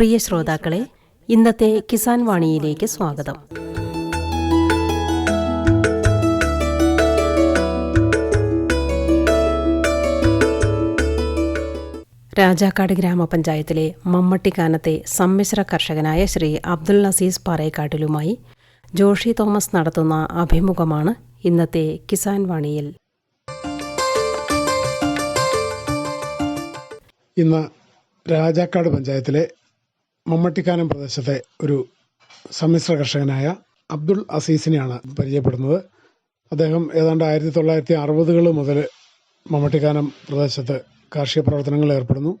പ്രിയ ശ്രോതാക്കളെ ഇന്നത്തെ കിസാൻ വാണിയിലേക്ക് സ്വാഗതം. രാജാക്കാട് ഗ്രാമപഞ്ചായത്തിലെ മമ്മട്ടിക്കാനത്തെ സമ്മിശ്ര കർഷകനായ ശ്രീ അബ്ദുൽ നസീസ് പാറേക്കാട്ടിലുമായി ജോഷി തോമസ് നടത്തുന്ന അഭിമുഖമാണ് ഇന്നത്തെ കിസാൻ വാണിയിൽ. ഇന്ന് രാജാക്കാട് പഞ്ചായത്തിലെ മമ്മട്ടിക്കാനം പ്രദേശത്തെ ഒരു സമ്മിശ്ര കർഷകനായ അബ്ദുൾ അസീസിനെയാണ് പരിചയപ്പെടുന്നത്. അദ്ദേഹം ഏതാണ്ട് ആയിരത്തി തൊള്ളായിരത്തി അറുപതുകൾ മുതൽ മമ്മട്ടിക്കാനം പ്രദേശത്ത് കാർഷിക പ്രവർത്തനങ്ങളിൽ ഏർപ്പെടുന്നു.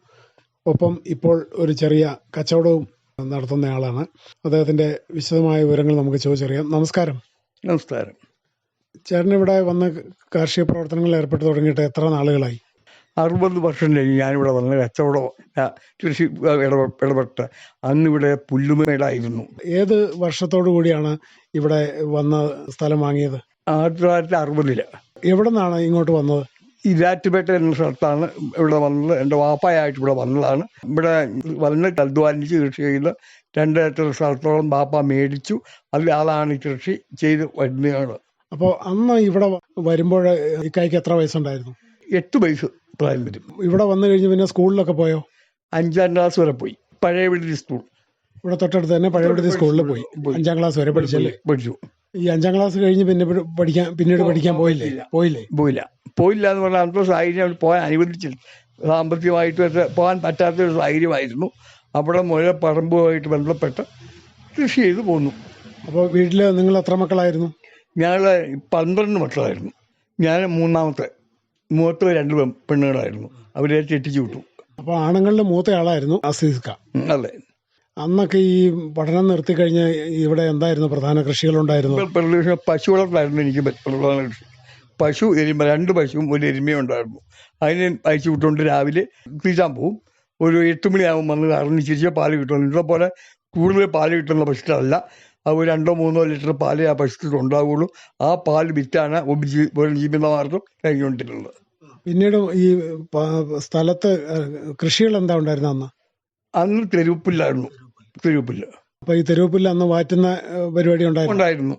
ഒപ്പം ഇപ്പോൾ ഒരു ചെറിയ കച്ചവടവും നടത്തുന്നയാളാണ്. അദ്ദേഹത്തിന്റെ വിശദമായ വിവരങ്ങൾ നമുക്ക് ചോദിച്ചറിയാം. നമസ്കാരം. നമസ്കാരം. ചേട്ടൻ ഇവിടെ വന്ന് കാർഷിക പ്രവർത്തനങ്ങളിൽ ഏർപ്പെട്ട് തുടങ്ങിയിട്ട് എത്ര നാളുകളായി? അറുപത് വർഷം കഴിഞ്ഞ് ഞാനിവിടെ വന്ന് കച്ചവടം കൃഷി ഇടപെ- ഇടപെട്ട്. അന്നിവിടെ പുല്ലുമേടായിരുന്നു. ഏത് വർഷത്തോടു കൂടിയാണ് ഇവിടെ വന്ന സ്ഥലം വാങ്ങിയത്? ആയിരത്തി തൊള്ളായിരത്തി അറുപതിൽ. എവിടെ നിന്നാണ് ഇങ്ങോട്ട് വന്നത്? ഇരാറ്റുപേട്ട എന്ന സ്ഥലത്താണ് ഇവിടെ വന്നത്. എന്റെ വാപ്പായായിട്ട് ഇവിടെ വന്നതാണ്. ഇവിടെ വന്ന് അധ്വാനിച്ച് കൃഷി ചെയ്ത് രണ്ട് ഏക്കർ സ്ഥലത്തോളം വാപ്പ മേടിച്ചു. അതിൽ ആളാണ് കൃഷി ചെയ്ത് വരുന്നതാണ് അപ്പോൾ അന്ന് ഇവിടെ വരുമ്പോൾ ഇക്കായ്ക്ക് എത്ര വയസ്സുണ്ടായിരുന്നു? എട്ട് വയസ്സ്. പ്രായം വരും. ഇവിടെ വന്നു കഴിഞ്ഞ് പിന്നെ സ്കൂളിലൊക്കെ പോയോ? അഞ്ചാം ക്ലാസ് വരെ പോയി. പഴയ വീട്ടിൽ സ്കൂൾ. ഇവിടെ തൊട്ടടുത്ത് തന്നെ പഴയ വിടുതി സ്കൂളിൽ പോയി. അഞ്ചാം ക്ലാസ് വരെ പഠിച്ചല്ലേ? പഠിച്ചു. ഈ അഞ്ചാം ക്ലാസ് കഴിഞ്ഞ് പിന്നെ പഠിക്കാൻ പിന്നീട് പഠിക്കാൻ പോയില്ലേ? പോയില്ലേ. പോയില്ല? പോയില്ല. എന്ന് പറഞ്ഞാൽ അന്നത്തെ സാഹചര്യം പോകാൻ അനുവദിച്ചില്ല. സാമ്പത്തികമായിട്ട് വരെ പോകാൻ പറ്റാത്ത ഒരു സാഹചര്യമായിരുന്നു. അവിടെ മുഴുവൻ പറമ്പുമായിട്ട് ബന്ധപ്പെട്ട് കൃഷി ചെയ്ത് പോന്നു. അപ്പോൾ വീട്ടിൽ നിങ്ങൾ എത്ര മക്കളായിരുന്നു? ഞങ്ങൾ പന്ത്രണ്ട് മക്കളായിരുന്നു. ഞാൻ മൂന്നാമത്തെ. മൂത്ത രണ്ട് പെണ്ണുകളായിരുന്നു അവരെ ചെട്ടിച്ചു വിട്ടു. അപ്പോൾ ആണുങ്ങളുടെ മൂത്തയാളായിരുന്നു അസീസ്ക അല്ലേ അന്നൊക്കെ ഈ പഠനം നിർത്തി കഴിഞ്ഞ് ഇവിടെ എന്തായിരുന്നു പ്രധാന കൃഷികളുണ്ടായിരുന്നു? പശു വളർത്തായിരുന്നു എനിക്ക് പ്രധാന കൃഷി. പശു എരുമ രണ്ട് പശുവും ഒരു എരുമയും ഉണ്ടായിരുന്നു. അതിനെ അയച്ചു വിട്ടുകൊണ്ട് രാവിലെ തീറ്റാൻ പോവും. ഒരു എട്ട് മണിയാകുമ്പോൾ വന്ന് കാരണം ചിരിച്ച പാൽ കിട്ടും. ഇന്നത്തെ പോലെ കൂടുതൽ പാൽ കിട്ടുന്ന പശുക്കളല്ല അത് രണ്ടോ മൂന്നോ ലിറ്റർ പാലേ ആ പശുക്കൾക്ക് ഉണ്ടാവുകയുള്ളൂ ആ പാൽ വിറ്റാണ് ഒരു ജീവിതമാർഗം കഴിഞ്ഞുകൊണ്ടിരുന്നത് പിന്നീട് ഈ സ്ഥലത്ത് കൃഷികൾ എന്താ ഉണ്ടായിരുന്നു അന്ന്? അന്ന് തെരുവുപ്പില്ലായിരുന്നു. തെരുവുപ്പില്ല. അപ്പൊ ഈ തെരുവുപ്പില്ല അന്ന് വാറ്റുന്ന പരിപാടി ഉണ്ടായിരുന്നു.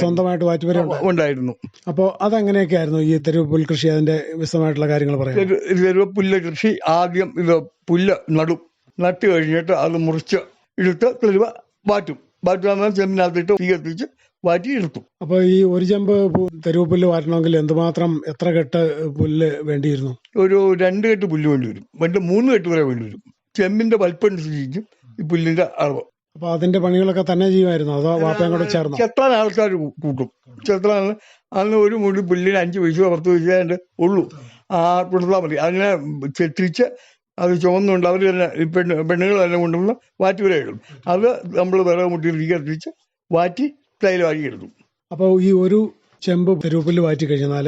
സ്വന്തമായിട്ട് വാറ്റുപരി ഉണ്ടായിരുന്നു? അപ്പോൾ അതെങ്ങനെയൊക്കെ ആയിരുന്നു ഈ തെരുവുപ്പുൽ കൃഷി? അതിന്റെ വിശദമായിട്ടുള്ള കാര്യങ്ങൾ പറയാം തെരുവുപ്പുല്ല തെരുവപ്പുല്ല് കൃഷി ആദ്യം ഇത് പുല്ല് നടും. നട്ട് കഴിഞ്ഞിട്ട് അത് മുറിച്ച് എടുത്ത് തെരുവ വാറ്റും വാറ്റുന്ന ചെമ്മിനകത്തിട്ട് തീ കത്തിച്ച് വാറ്റി എടുത്തു അപ്പോൾ ഈ ഒരു ചെമ്പ് തെരുവ് തെരുവുപുല്ല് വാറ്റണമെങ്കിൽ എന്തുമാത്രം എത്ര കെട്ട് പുല്ല് വേണ്ടിയിരുന്നു? ഒരു രണ്ട് കെട്ട് പുല്ല് വേണ്ടി വരും. രണ്ട് മൂന്ന് കെട്ട് വരെ വേണ്ടി വരും. ചെമ്മിന്റെ വലിപ്പം അനുസരിച്ച് ഈ പുല്ലിന്റെ അളവ്. അപ്പൊ അതിന്റെ പണികളൊക്കെ തന്നെ ചെയ്യുമായിരുന്നു? അതോ വാപ്പയും കൂടെ ചേർന്ന്? ചെത്താൻ ആൾക്കാർ കൂട്ടും. ചെത്താൻ അന്ന് ഒരു മുടി പുല്ലിന് അഞ്ച് പൈസ പത്ത് പൈസ ഉള്ളൂ. ആ കൊടുത്താൽ മതി. അങ്ങനെ ചെത്തിച്ച് അത് ചുവന്നുകൊണ്ട് അവർ തന്നെ ഈ പെണ്ണ് പെണ്ണുങ്ങൾ തന്നെ കൊണ്ടുവന്ന് വാറ്റി വരെ ഇടും. അത് നമ്മൾ വിറക് മുട്ടി തീ കത്തിച്ച് വാറ്റി തൈലമാക്കി എടുക്കും അപ്പോൾ ഈ ഒരു ചെമ്പ് തെരുവിൽ വാറ്റി കഴിഞ്ഞാൽ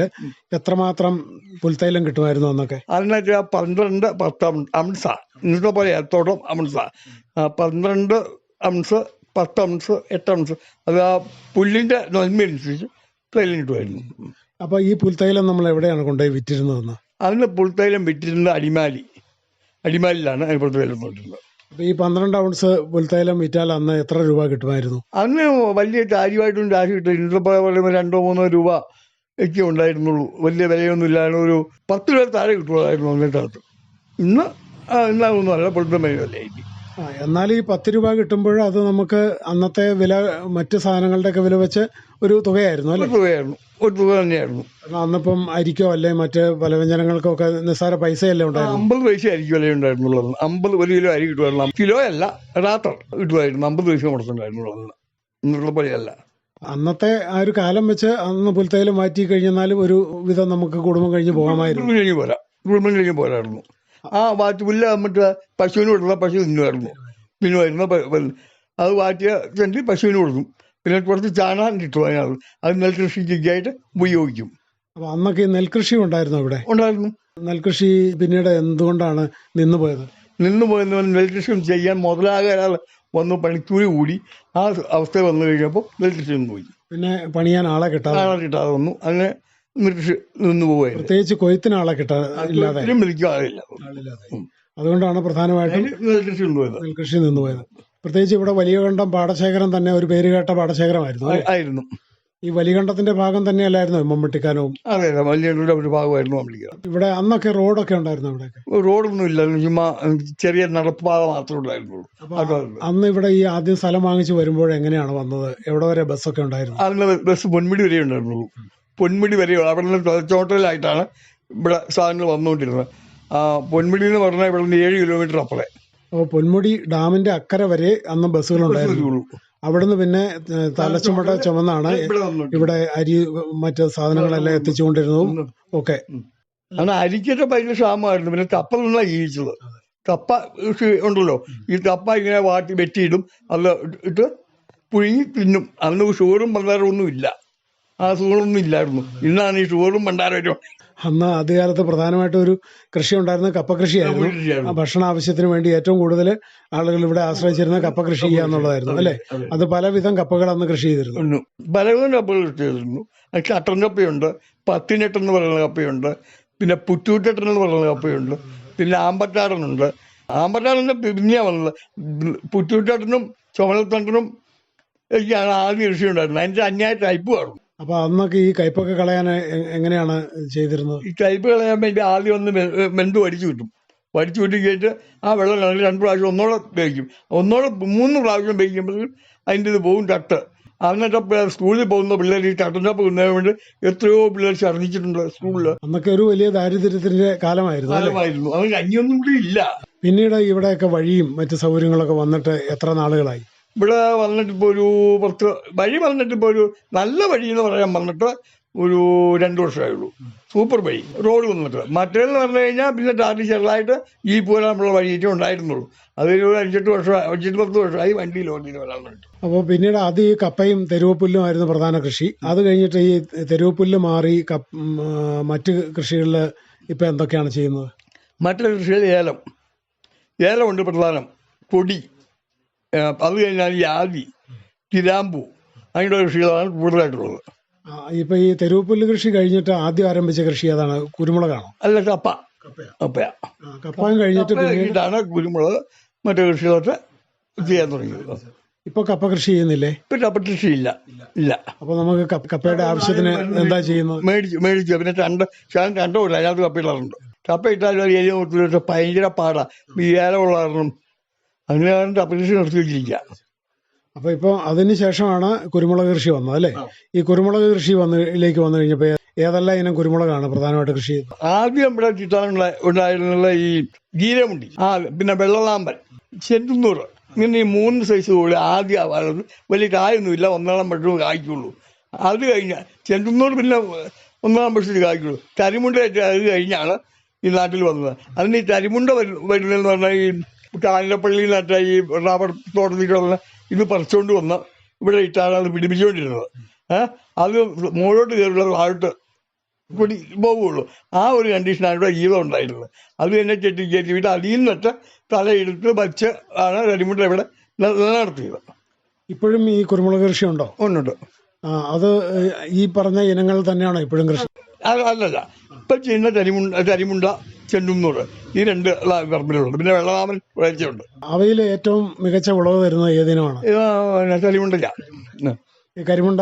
എത്രമാത്രം പുൽത്തൈലം കിട്ടുമായിരുന്നു അന്നൊക്കെ? അതിനകത്ത് ആ പന്ത്രണ്ട് പത്ത് അംസ ഇന്നത്തെ പോലെ എത്തോളം അംസ പന്ത്രണ്ട് അംസ് പത്ത് അംസ് എട്ട് അംസ് അത് ആ പുല്ലിന്റെ നന്മയനുസരിച്ച് തൈലം കിട്ടുമായിരുന്നു. അപ്പോൾ ഈ പുൽത്തൈലം നമ്മൾ എവിടെയാണ് കൊണ്ടുപോയി വിറ്റിരുന്നതെന്ന് അതിന് പുൽത്തൈലം വിറ്റിരുന്നത് അടിമാലി. അടിമാലിലാണ് ഇപ്പോഴത്തെ വില നോക്കുന്നത് അപ്പൊ ഈ പന്ത്രണ്ട് ഔൺസ് പുൽത്തൈലം വിറ്റാൽ അന്ന് എത്ര രൂപ കിട്ടുമായിരുന്നു? അന്ന് വലിയ കാര്യമായിട്ടൊന്നും രാശി കിട്ടും ഇന്നത്തെ പറയുമ്പോൾ രണ്ടോ മൂന്നോ രൂപ ഒക്കെ ഉണ്ടായിരുന്നുള്ളൂ. വലിയ വിലയൊന്നും ഇല്ലായിരുന്നു. ഒരു പത്ത് രൂപ താഴെ കിട്ടുമായിരുന്നു അന്നത്തെ കാലത്ത് ഇന്ന് ആ, ഇന്നാകുന്നു അല്ല പുൽത്തം വിലയായിരിക്കും ആ എന്നാൽ ഈ പത്ത് രൂപ കിട്ടുമ്പോൾ അത് നമുക്ക് അന്നത്തെ വില മറ്റ് സാധനങ്ങളുടെയൊക്കെ വില വെച്ച് ഒരു തുകയായിരുന്നു അല്ലേ? ഒരു തുകയായിരുന്നു. ഒരു തുക തന്നെയായിരുന്നു. കാരണം അന്നിപ്പം അരിക്കോ അല്ലെ മറ്റ് പലവ്യഞ്ജനങ്ങൾക്കോ ഒക്കെ നിസ്സാര പൈസയല്ലേ ഉണ്ടായിരുന്നു അമ്പത് പൈസ അരിക്ക് വില ഉണ്ടായിരുന്നുള്ളത്. അമ്പത് ഒരു കിലോ അരി കിട്ടുമായിരുന്നു. കിലോ അല്ല രാത്രി കിട്ടുമായിരുന്നു. അമ്പത് പൈസ അന്ന്. ഇന്നുള്ള പോലെയല്ല. അന്നത്തെ ആ ഒരു കാലം വെച്ച് അന്ന് പുൽത്തൈലം മാറ്റി കഴിഞ്ഞാലും ഒരു വിധം നമുക്ക് കുടുംബം കഴിഞ്ഞ് പോകാമായിരുന്നു. കഴിഞ്ഞ് പോരാ. കുടുംബം കഴിഞ്ഞ് പോരായിരുന്നു. ആ വാറ്റുപുല്ല് മറ്റേ പശുവിന് കൊടുക്കുന്ന പശു തിന്നുമായിരുന്നു. പ- അത് വാറ്റിയ ചെണ്ടി പശുവിന് കൊടുക്കും പിന്നെ കുറച്ച് ചാണകം കിട്ടും അതിനകത്ത്. അത് നെൽകൃഷിക്കായിട്ട് ഉപയോഗിക്കും. അപ്പൊ അന്നൊക്കെ നെൽകൃഷി ഉണ്ടായിരുന്നു അവിടെ? ഉണ്ടായിരുന്നു. നെൽകൃഷി പിന്നീട് എന്തുകൊണ്ടാണ് നിന്നുപോയത്? നിന്നുപോയെന്ന് നെൽകൃഷി ചെയ്യാൻ മുതലാകെ ഒരാൾ വന്ന് പണിക്കൂലി കൂടി. ആ അവസ്ഥ വന്നു കഴിഞ്ഞപ്പോൾ നെൽകൃഷി നിന്നു പോയി. പിന്നെ പണിയാൻ ആളെ കിട്ടാതെ ആളെ കിട്ടാതെ വന്നു. അങ്ങനെ നിന്ന് പ്രത്യേകിച്ച് കൊയ്ത്തിന് ആളെ കിട്ടാ ഇല്ലാതെ ഒരിക്കലും മെതിക്കാൻ ആളില്ല. ഉം. അതുകൊണ്ടാണ് പ്രധാനമായിട്ടും നെൽകൃഷി നിന്ന് പോയത്. നെൽകൃഷി പ്രത്യേകിച്ച് ഇവിടെ വലിയകണ്ഠം പാടശേഖരം തന്നെ ഒരു പേര് കേട്ട പാടശേഖരമായിരുന്നു? ആയിരുന്നു. ഈ വലിയകണ്ഠത്തിന്റെ ഭാഗം തന്നെയല്ലായിരുന്നു മമ്മട്ടിക്കാനവും? അതെ അതെ. വലിയ ഒരു ഭാഗമായിരുന്നു ഇവിടെ അന്നൊക്കെ റോഡൊക്കെ ഉണ്ടായിരുന്നു ഇവിടെ റോഡൊന്നും ഇല്ല. ചുമ്മാ ചെറിയ നടപ്പാത മാത്രമേ ഉണ്ടായിരുന്നുള്ളൂ. അന്ന് ഇവിടെ ഈ ആദ്യം സ്ഥലം വാങ്ങിച്ച് വരുമ്പോൾ എങ്ങനെയാണ് വന്നത്? എവിടെ വരെ ബസ്സൊക്കെ ഉണ്ടായിരുന്നു? ബസ് പൊന്മുടി വരെ ഉണ്ടായിരുന്നുള്ളൂ. പൊന്മുടി വരെയുള്ള അവിടെ നിന്ന് ചോട്ടലായിട്ടാണ് ഇവിടെ സാധനങ്ങൾ വന്നുകൊണ്ടിരുന്നത്. പൊന്മുടി എന്ന് പറഞ്ഞാൽ ഇവിടെ നിന്ന് ഏഴ് കിലോമീറ്റർ അപ്പുറേ. അപ്പോൾ പൊന്മുടി ഡാമിന്റെ അക്കരെ വരെ അന്ന് ബസ്സുകളുണ്ടായിരുന്നു വരുള്ളൂ. അവിടുന്ന് പിന്നെ തലച്ചുമട്ട ചുമന്നാണ് ഇവിടെ അരി മറ്റു സാധനങ്ങളെല്ലാം എത്തിച്ചുകൊണ്ടിരുന്നതും ഒക്കെ. അന്ന് അരിക്കൊക്കെ ഭയങ്കര ക്ഷാമമായിരുന്നു. പിന്നെ തപ്പ നിന്നാണ് ജീവിച്ചത്. കപ്പ ഉണ്ടല്ലോ. ഈ കപ്പ ഇങ്ങനെ വാട്ടി വെട്ടിയിടും. അത് ഇട്ട് പുഴുങ്ങി തിന്നും. അന്ന് ഷുഗറും ഒന്നും ഇല്ല ആ സുഖങ്ങളൊന്നും ഇല്ലായിരുന്നു. ഇന്നാണ് ഈ ഷുഗറും പണ്ടാരും അന്ന് ആദ്യകാലത്ത് പ്രധാനമായിട്ടും ഒരു കൃഷി ഉണ്ടായിരുന്ന കപ്പ കൃഷിയായിരുന്നു ഭക്ഷണ ആവശ്യത്തിന് വേണ്ടി ഏറ്റവും കൂടുതൽ ആളുകൾ ഇവിടെ ആശ്രയിച്ചിരുന്ന കപ്പ കൃഷി ചെയ്യുക എന്നുള്ളതായിരുന്നു അല്ലേ? അത് പലവിധം കപ്പകൾ അന്ന് കൃഷി ചെയ്തിരുന്നു. പലവിധം കപ്പകൾ കൃഷി ചെയ്തിരുന്നു. അട്ടൻ കപ്പയുണ്ട് പത്തിനെട്ട് എന്ന് പറയുന്ന കപ്പയുണ്ട് പിന്നെ പുറ്റൂറ്റെട്ടൻ എന്ന് പറയുന്ന കപ്പയുണ്ട് പിന്നെ ആമ്പറ്റാടനുണ്ട് ആമ്പറ്റാടന്റെ പിരിഞ്ഞാ വന്നത്. പുറ്റൂറ്റെട്ടനും ചുമലത്തണ്ടനും ഒക്കെയാണ് ആദ്യം കൃഷി ഉണ്ടായിരുന്നു അതിന്റെ അന്യായ ടൈപ്പ് കാണും. അപ്പൊ അന്നൊക്കെ ഈ കയ്പൊക്കെ കളയാൻ എങ്ങനെയാണ് ചെയ്തിരുന്നത്? ഈ കയ്പ് കളയാൻ വേണ്ടി ആദ്യം ഒന്ന് മെന്ത് വടിച്ചു കിട്ടും. വടിച്ചു കിട്ടി കഴിഞ്ഞിട്ട് ആ വെള്ളം കളഞ്ഞ് രണ്ട് പ്രാവശ്യം ഒന്നോടെ ഉപയോഗിക്കും ഒന്നോടെ മൂന്ന് പ്രാവശ്യം ഉപയോഗിക്കുമ്പോഴേക്കും അതിന്റെ ഇത് പോകും തട്ട്. അന്നത്തെ സ്കൂളിൽ പോകുന്ന പിള്ളേർ ഈ തട്ടന്റെപ്പ് പോകുന്നതിന് വേണ്ടി എത്രയോ പിള്ളേർ ഛർദ്ദിച്ചിട്ടുണ്ട് സ്കൂളിൽ അന്നൊക്കെ ഒരു വലിയ ദാരിദ്ര്യത്തിന്റെ കാലമായിരുന്നു കാലമായിരുന്നു. അത് കഞ്ഞിയൊന്നും കൂടി ഇല്ല. പിന്നീട് ഇവിടെയൊക്കെ വഴിയും മറ്റു സൗകര്യങ്ങളൊക്കെ വന്നിട്ട് എത്ര നാളുകളായി? ഇവിടെ വന്നിട്ട് ഇപ്പോൾ ഒരു പത്ത് വഴി വന്നിട്ട് ഇപ്പോൾ ഒരു നല്ല വഴി എന്ന് പറയാൻ വന്നിട്ട് ഒരു രണ്ട് വർഷമായുള്ളൂ. സൂപ്പർ വഴി റോഡ് വന്നിട്ട്. മറ്റേന്ന് പറഞ്ഞു കഴിഞ്ഞാൽ പിന്നെ ടാറ്റി ചെറുതായിട്ട് ഈ പോരാനുള്ള വഴിയൊക്കെ ഉണ്ടായിരുന്നുള്ളൂ. അതൊരു അഞ്ചെട്ട് വർഷം അഞ്ചെട്ട് പത്ത് വർഷമായി വണ്ടിയിൽ ഓടിയിട്ട് വരാൻ അപ്പോൾ പിന്നീട് അത് ഈ കപ്പയും തെരുവപ്പുല്ലും ആയിരുന്നു പ്രധാന കൃഷി. അത് കഴിഞ്ഞിട്ട് ഈ തെരുവപ്പുല്ല് മാറി മറ്റ് കൃഷികളിൽ ഇപ്പം എന്തൊക്കെയാണ് ചെയ്യുന്നത്? മറ്റു കൃഷികൾ ഏലം. ഏലമുണ്ട് പ്രധാനം. കൊടി അത് കഴിഞ്ഞാൽ ആദി കിരാമ്പു അങ്ങനെയുള്ള കൃഷികളാണ് കൂടുതലായിട്ടുള്ളത്. ഇപ്പൊ ഈ തെരുവുപ്പുല്ല് കൃഷി കഴിഞ്ഞിട്ട് ആദ്യം ആരംഭിച്ച കൃഷി ഏതാണ്? കുരുമുളകാണോ? അല്ല കപ്പ. കപ്പയാ. കപ്പയും. കഴിഞ്ഞിട്ട് കഴിഞ്ഞിട്ടാണ് കുരുമുളക് മറ്റു കൃഷികളൊക്കെ ചെയ്യാൻ തുടങ്ങിയത്. ഇപ്പൊ കപ്പ കൃഷി ചെയ്യുന്നില്ലേ? ഇപ്പൊ കപ്പ കൃഷി ഇല്ല. ഇല്ല. അപ്പൊ നമുക്ക് കപ്പയുടെ ആവശ്യത്തിന് എന്താ ചെയ്യുന്നത്? മേടിച്ചു മേടിച്ചു. പിന്നെ രണ്ട് ഞാൻ രണ്ടോ ഇല്ല അതിനകത്ത് കപ്പ ഇടാറുണ്ട്. കപ്പ ഇട്ടാലും ഒരു ഏരിയ ഭയങ്കര പാടാ. ഈ ഏലമുള്ള കാരണം അങ്ങനെയാണ് കപ്പ കൃഷി നിർത്തി വെച്ചിരിക്കുക അപ്പൊ ഇപ്പൊ അതിന് ശേഷമാണ് കുരുമുളക് കൃഷി വന്നത് അല്ലേ? ഈ കുരുമുളക് കൃഷി വന്നതിലേക്ക് വന്നു കഴിഞ്ഞപ്പോ ഏതെല്ലാം ഇനം കുരുമുളകാണ് പ്രധാനമായിട്ട് കൃഷി ചെയ്തത്? ആദ്യം ഇവിടെ ചുറ്റാനുള്ള ഉണ്ടായിരുന്നുള്ള ഈ ഗീരമുണ്ടി ആ പിന്നെ വെള്ളലാമ്പൻ ചെന്തുന്നൂറ് ഇങ്ങനെ ഈ മൂന്ന് സൈസ് കൂടി ആദ്യം വലിയ കായൊന്നുമില്ല ഒന്നാളം വർഷവും കായ്ക്കുള്ളൂ. അത് കഴിഞ്ഞാൽ ചെന്തുന്നൂറ് പിന്നെ ഒന്നാം പക്ഷത്തിൽ കായ്ക്കുള്ളൂ. കരിമുണ്ട അത് കഴിഞ്ഞാണ് ഈ നാട്ടിൽ വന്നത്. അതിന് ഈ കരിമുണ്ട വരുന്നതെന്ന് പറഞ്ഞാൽ ഈ കാഞ്ഞിരപ്പള്ളിയിൽ നട്ട ഈ റബ്ബർ തോട്ടത്തിൽ വന്ന ഇത് പറിച്ചുകൊണ്ട് വന്ന് ഇവിടെ ഇട്ടാണ് പിടിപ്പിച്ചുകൊണ്ടിരുന്നത് ഏഹ് അത് മുകളിലോട്ട് കയറിയുള്ള താഴോട്ട് പൊടി പോകുള്ളൂ ആ ഒരു കണ്ടീഷനാണ് ഇവിടെ ഗീതം ഉണ്ടായിരുന്നത്. അത് തന്നെ ചെട്ടി കയറ്റി വിട്ട് അതിൽ നിന്നിട്ട് തലയെടുത്ത് വച്ച് ആണ് കരിമുണ്ട ഇവിടെ നിലനിർത്തിയത്. ഇപ്പോഴും ഈ കുരുമുളക് കൃഷി ഉണ്ടോ? ഒന്നുണ്ട് ആ, അത് ഈ പറഞ്ഞ ഇനങ്ങൾ തന്നെയാണോ ഇപ്പോഴും കൃഷി? അല്ലല്ല. ഇപ്പം ചെയ്യുന്ന തരിമുണ്ട കരിമുണ്ട ചെണ്ടുന്നൂറ് ഈ രണ്ട് പറമ്പിലുണ്ട് പിന്നെ വെള്ളമാമൻ ഉഴച്ചുണ്ട് അവയിൽ ഏറ്റവും മികച്ച വിളവ് തരുന്നത് ഏതിനമാണ് കരിമുണ്ടല്ല ഈ കരിമുണ്ട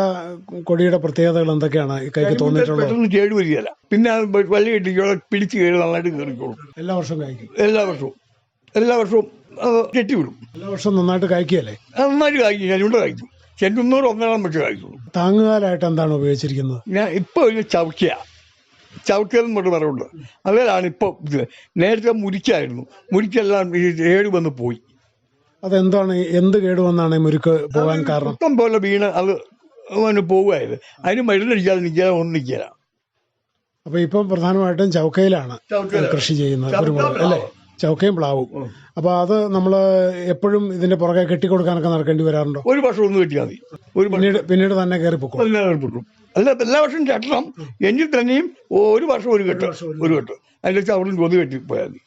കൊടിയുടെ പ്രത്യേകതകൾ എന്തൊക്കെയാണ്? ഈ കൈക്ക് തോന്നിയിട്ടുള്ളത്? പെട്ടെന്ന് കേട് വരികയല്ല. പിന്നെ അത് വലിയ കെട്ടിക്കോളെ പിടിച്ച് കയറി നന്നായിട്ട് കയറിക്കോളും. എല്ലാ വർഷവും കായ്ക്കും? എല്ലാ വർഷവും. എല്ലാ വർഷവും അത് കെട്ടിവിടും. എല്ലാ വർഷവും നന്നായിട്ട് കായ്ക്കുകയല്ലേ? നന്നായിട്ട് കായ്ക്കും. കരിമുണ്ട കായ്ക്കും. ചെണ്ടുന്നൂറ് ഒന്നേളം വെച്ച് കായ്ക്കുള്ളൂ. താങ്ങുകാലായിട്ട് എന്താണ് ഉപയോഗിച്ചിരിക്കുന്നത്? ഞാൻ ഇപ്പോൾ ഒരു ചവക്കിയ ചവക്കൽ എന്നൊരു പറയുണ്ട് അതിലാണ് ഇപ്പോൾ ഇത്. നേരത്തെ മുരിക്കായിരുന്നു. മുരിക്കെല്ലാം ഈ ഏട് വന്ന് പോയി. അതെന്താണ്? എന്ത് കേടുവന്നാണ് വന്നാണ് മുരുക്ക് പോകാൻ കാരണം? മൊത്തം പോലെ വീണ് അത് വന്ന് പോവുമായിരുന്നു അതിന് മരുന്നടിക്കാതെ നിൽക്കാതെ ഒന്നും നിൽക്കില്ല. അപ്പൊ ഇപ്പൊ പ്രധാനമായിട്ടും ചൗക്കയിലാണ്. കൃഷി ചെയ്യുന്നത്. ഒരുപാട് അല്ലേ? ചൗക്കയും പ്ലാവും. അപ്പൊ അത് നമ്മൾ എപ്പോഴും ഇതിന്റെ പുറകെ കെട്ടിക്കൊടുക്കാനൊക്കെ നടക്കേണ്ടി വരാറുണ്ടോ? ഒരു വർഷം ഒന്ന് കിട്ടിയാൽ മതി. ഒരു വർഷം പിന്നീട് പിന്നീട് തന്നെ കയറി പൊക്കോ? പതിനാറ് കിട്ടും അല്ല എല്ലാ വർഷവും കെട്ടണം എങ്കിൽ തന്നെയും ഒരു വർഷം ഒരു കെട്ട് ഒരു കെട്ട്. അതിന്റെ വെച്ചാൽ അവിടെ ജ്യോതി കെട്ടി പോയാൽ മതി.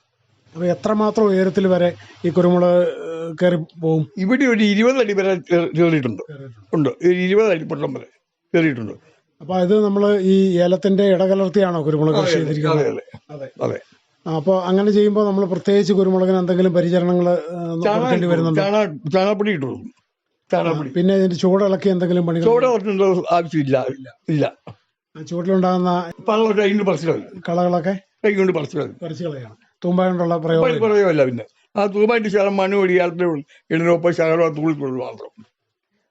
അപ്പോൾ എത്രമാത്രം ഉയരത്തിൽ വരെ ഈ കുരുമുളക് കയറി പോകും ഇവിടെ ഒരു ഇരുപത് അടി വരെ കയറിയിട്ടുണ്ട്. ഉണ്ട്. ഒരു ഇരുപത് അടി പൊട്ടം വരെ കയറിയിട്ടുണ്ട്. അപ്പോൾ ഇത് നമ്മൾ ഈ ഏലത്തിന്റെ ഇടകലർത്തിയാണോ കുരുമുളക് കൃഷി ചെയ്തിരിക്കുന്നത്? അതെ അതെ. അപ്പോൾ അങ്ങനെ ചെയ്യുമ്പോൾ നമ്മൾ പ്രത്യേകിച്ച് കുരുമുളകിന് എന്തെങ്കിലും പരിചരണങ്ങൾ ചാണകപ്പൊടി ഇട്ടു കൊടുക്കും. ചാണകപ്പൊടി പിന്നെ ഇതിന്റെ ചൂടിളക്കി എന്തെങ്കിലും പണി ചൂട് കുറച്ചിട്ട് ആവശ്യമില്ല. ഇല്ല. ചൂട്ടിലുണ്ടാകുന്ന പണം കൈ കൊണ്ട് പറിച്ചു കളകളൊക്കെ കൈ കൊണ്ട് പറിച്ചു കളയും. പറിച്ചു കളയാണ്. തൂമ്പായോണ്ടുള്ള പ്രയോഗം പ്രയോഗമല്ല പിന്നെ. ആ തൂമ്പായിട്ട് ശകലം മണ്ണ് ഒടിയാലത്തെ എണ്ണൂറൊപ്പം ശകലം തൂളിക്കുള്ളൂ മാത്രം.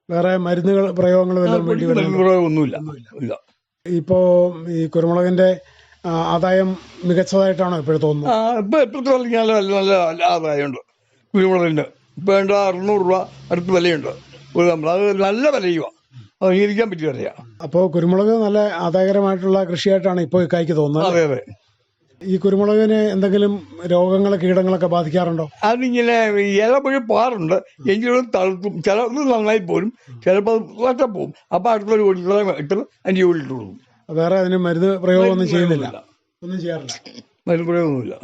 വേറെ മരുന്നുകൾ പ്രയോഗങ്ങൾ വല്ലതും വേണ്ടി വരും ഒന്നുമില്ല. ഇല്ല. ഇപ്പോ ഈ കുരുമുളകിന്റെ ആദായം മികച്ചതായിട്ടാണോ ഇപ്പോഴും തോന്നുന്നത്? ഇപ്പൊ എപ്പോഴത്തെ നല്ല നല്ല നല്ല ആദായമുണ്ട്. കുരുമുളകിന്റെ. ഇപ്പൊ വേണ്ട അറുന്നൂറ് രൂപ അടുത്ത് വിലയുണ്ട്. ഒരു നമ്മൾ അത് നല്ല വിലയുമാണ് അത് അംഗീകരിക്കാൻ പറ്റിയ വിലയാ. അപ്പോൾ കുരുമുളക് നല്ല ആദായകരമായിട്ടുള്ള കൃഷിയായിട്ടാണ് ഇപ്പോൾ ഇക്കായ്ക്ക് തോന്നുന്നത് അതെ അതെ. ഈ കുരുമുളകിന് എന്തെങ്കിലും രോഗങ്ങൾ കീടങ്ങളൊക്കെ ബാധിക്കാറുണ്ടോ? അതിങ്ങനെ ഇല പൊഴി പോകാറുണ്ട് എങ്കിലും തളുത്തും. ചിലത് നന്നായി പോരും. ചിലപ്പോൾ ഒറ്റപ്പോവും അപ്പൊ അടുത്തൊരു ഓടിക്കളെ ഇട്ട് അതിന്റെ ജോലിയിട്ട് കൊടുക്കും. വേറെ അതിന് മരുന്ന് പ്രയോഗം ഒന്നും ചെയ്യുന്നില്ല. ഒന്നും ചെയ്യാറില്ല. മരുന്ന് പ്രയോഗമൊന്നുമില്ല.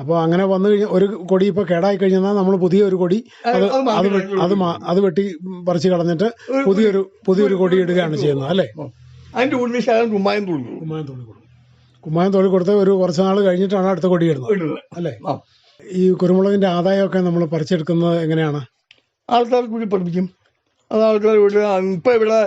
അപ്പോൾ അങ്ങനെ വന്നു കഴിഞ്ഞാൽ ഒരു കൊടി ഇപ്പോൾ കേടായി കഴിഞ്ഞാൽ നമ്മൾ പുതിയ ഒരു കൊടി അത് അത് അത് വെ- അത് മാ- അത് വെട്ടി പറിച്ച് കളഞ്ഞിട്ട് പുതിയൊരു പുതിയൊരു കൊടി ഇടുകയാണ് ചെയ്യുന്നത് അല്ലേ? അതിന്റെ ഉള്ളിൽ ശകലം കുമ്മായം തുള്ളും കുമ്മായം തോണി കൊടുക്കും കുമ്മായം തോണി കൊടുത്ത് ഒരു കുറച്ച് നാൾ കഴിഞ്ഞിട്ടാണ് അടുത്ത കൊടി ഇടുന്നത് ഇടുന്നത്. അല്ലേ? ആ. ഈ കുരുമുളകിന്റെ ആദായമൊക്കെ നമ്മൾ പറിച്ചെടുക്കുന്നത് എങ്ങനെയാണ്? ആൾക്കാർക്ക് കൂടി പഠിപ്പിക്കും. അത് ആൾക്കാർ വീട്ടിൽ ഇപ്പൊ ഇവിടെ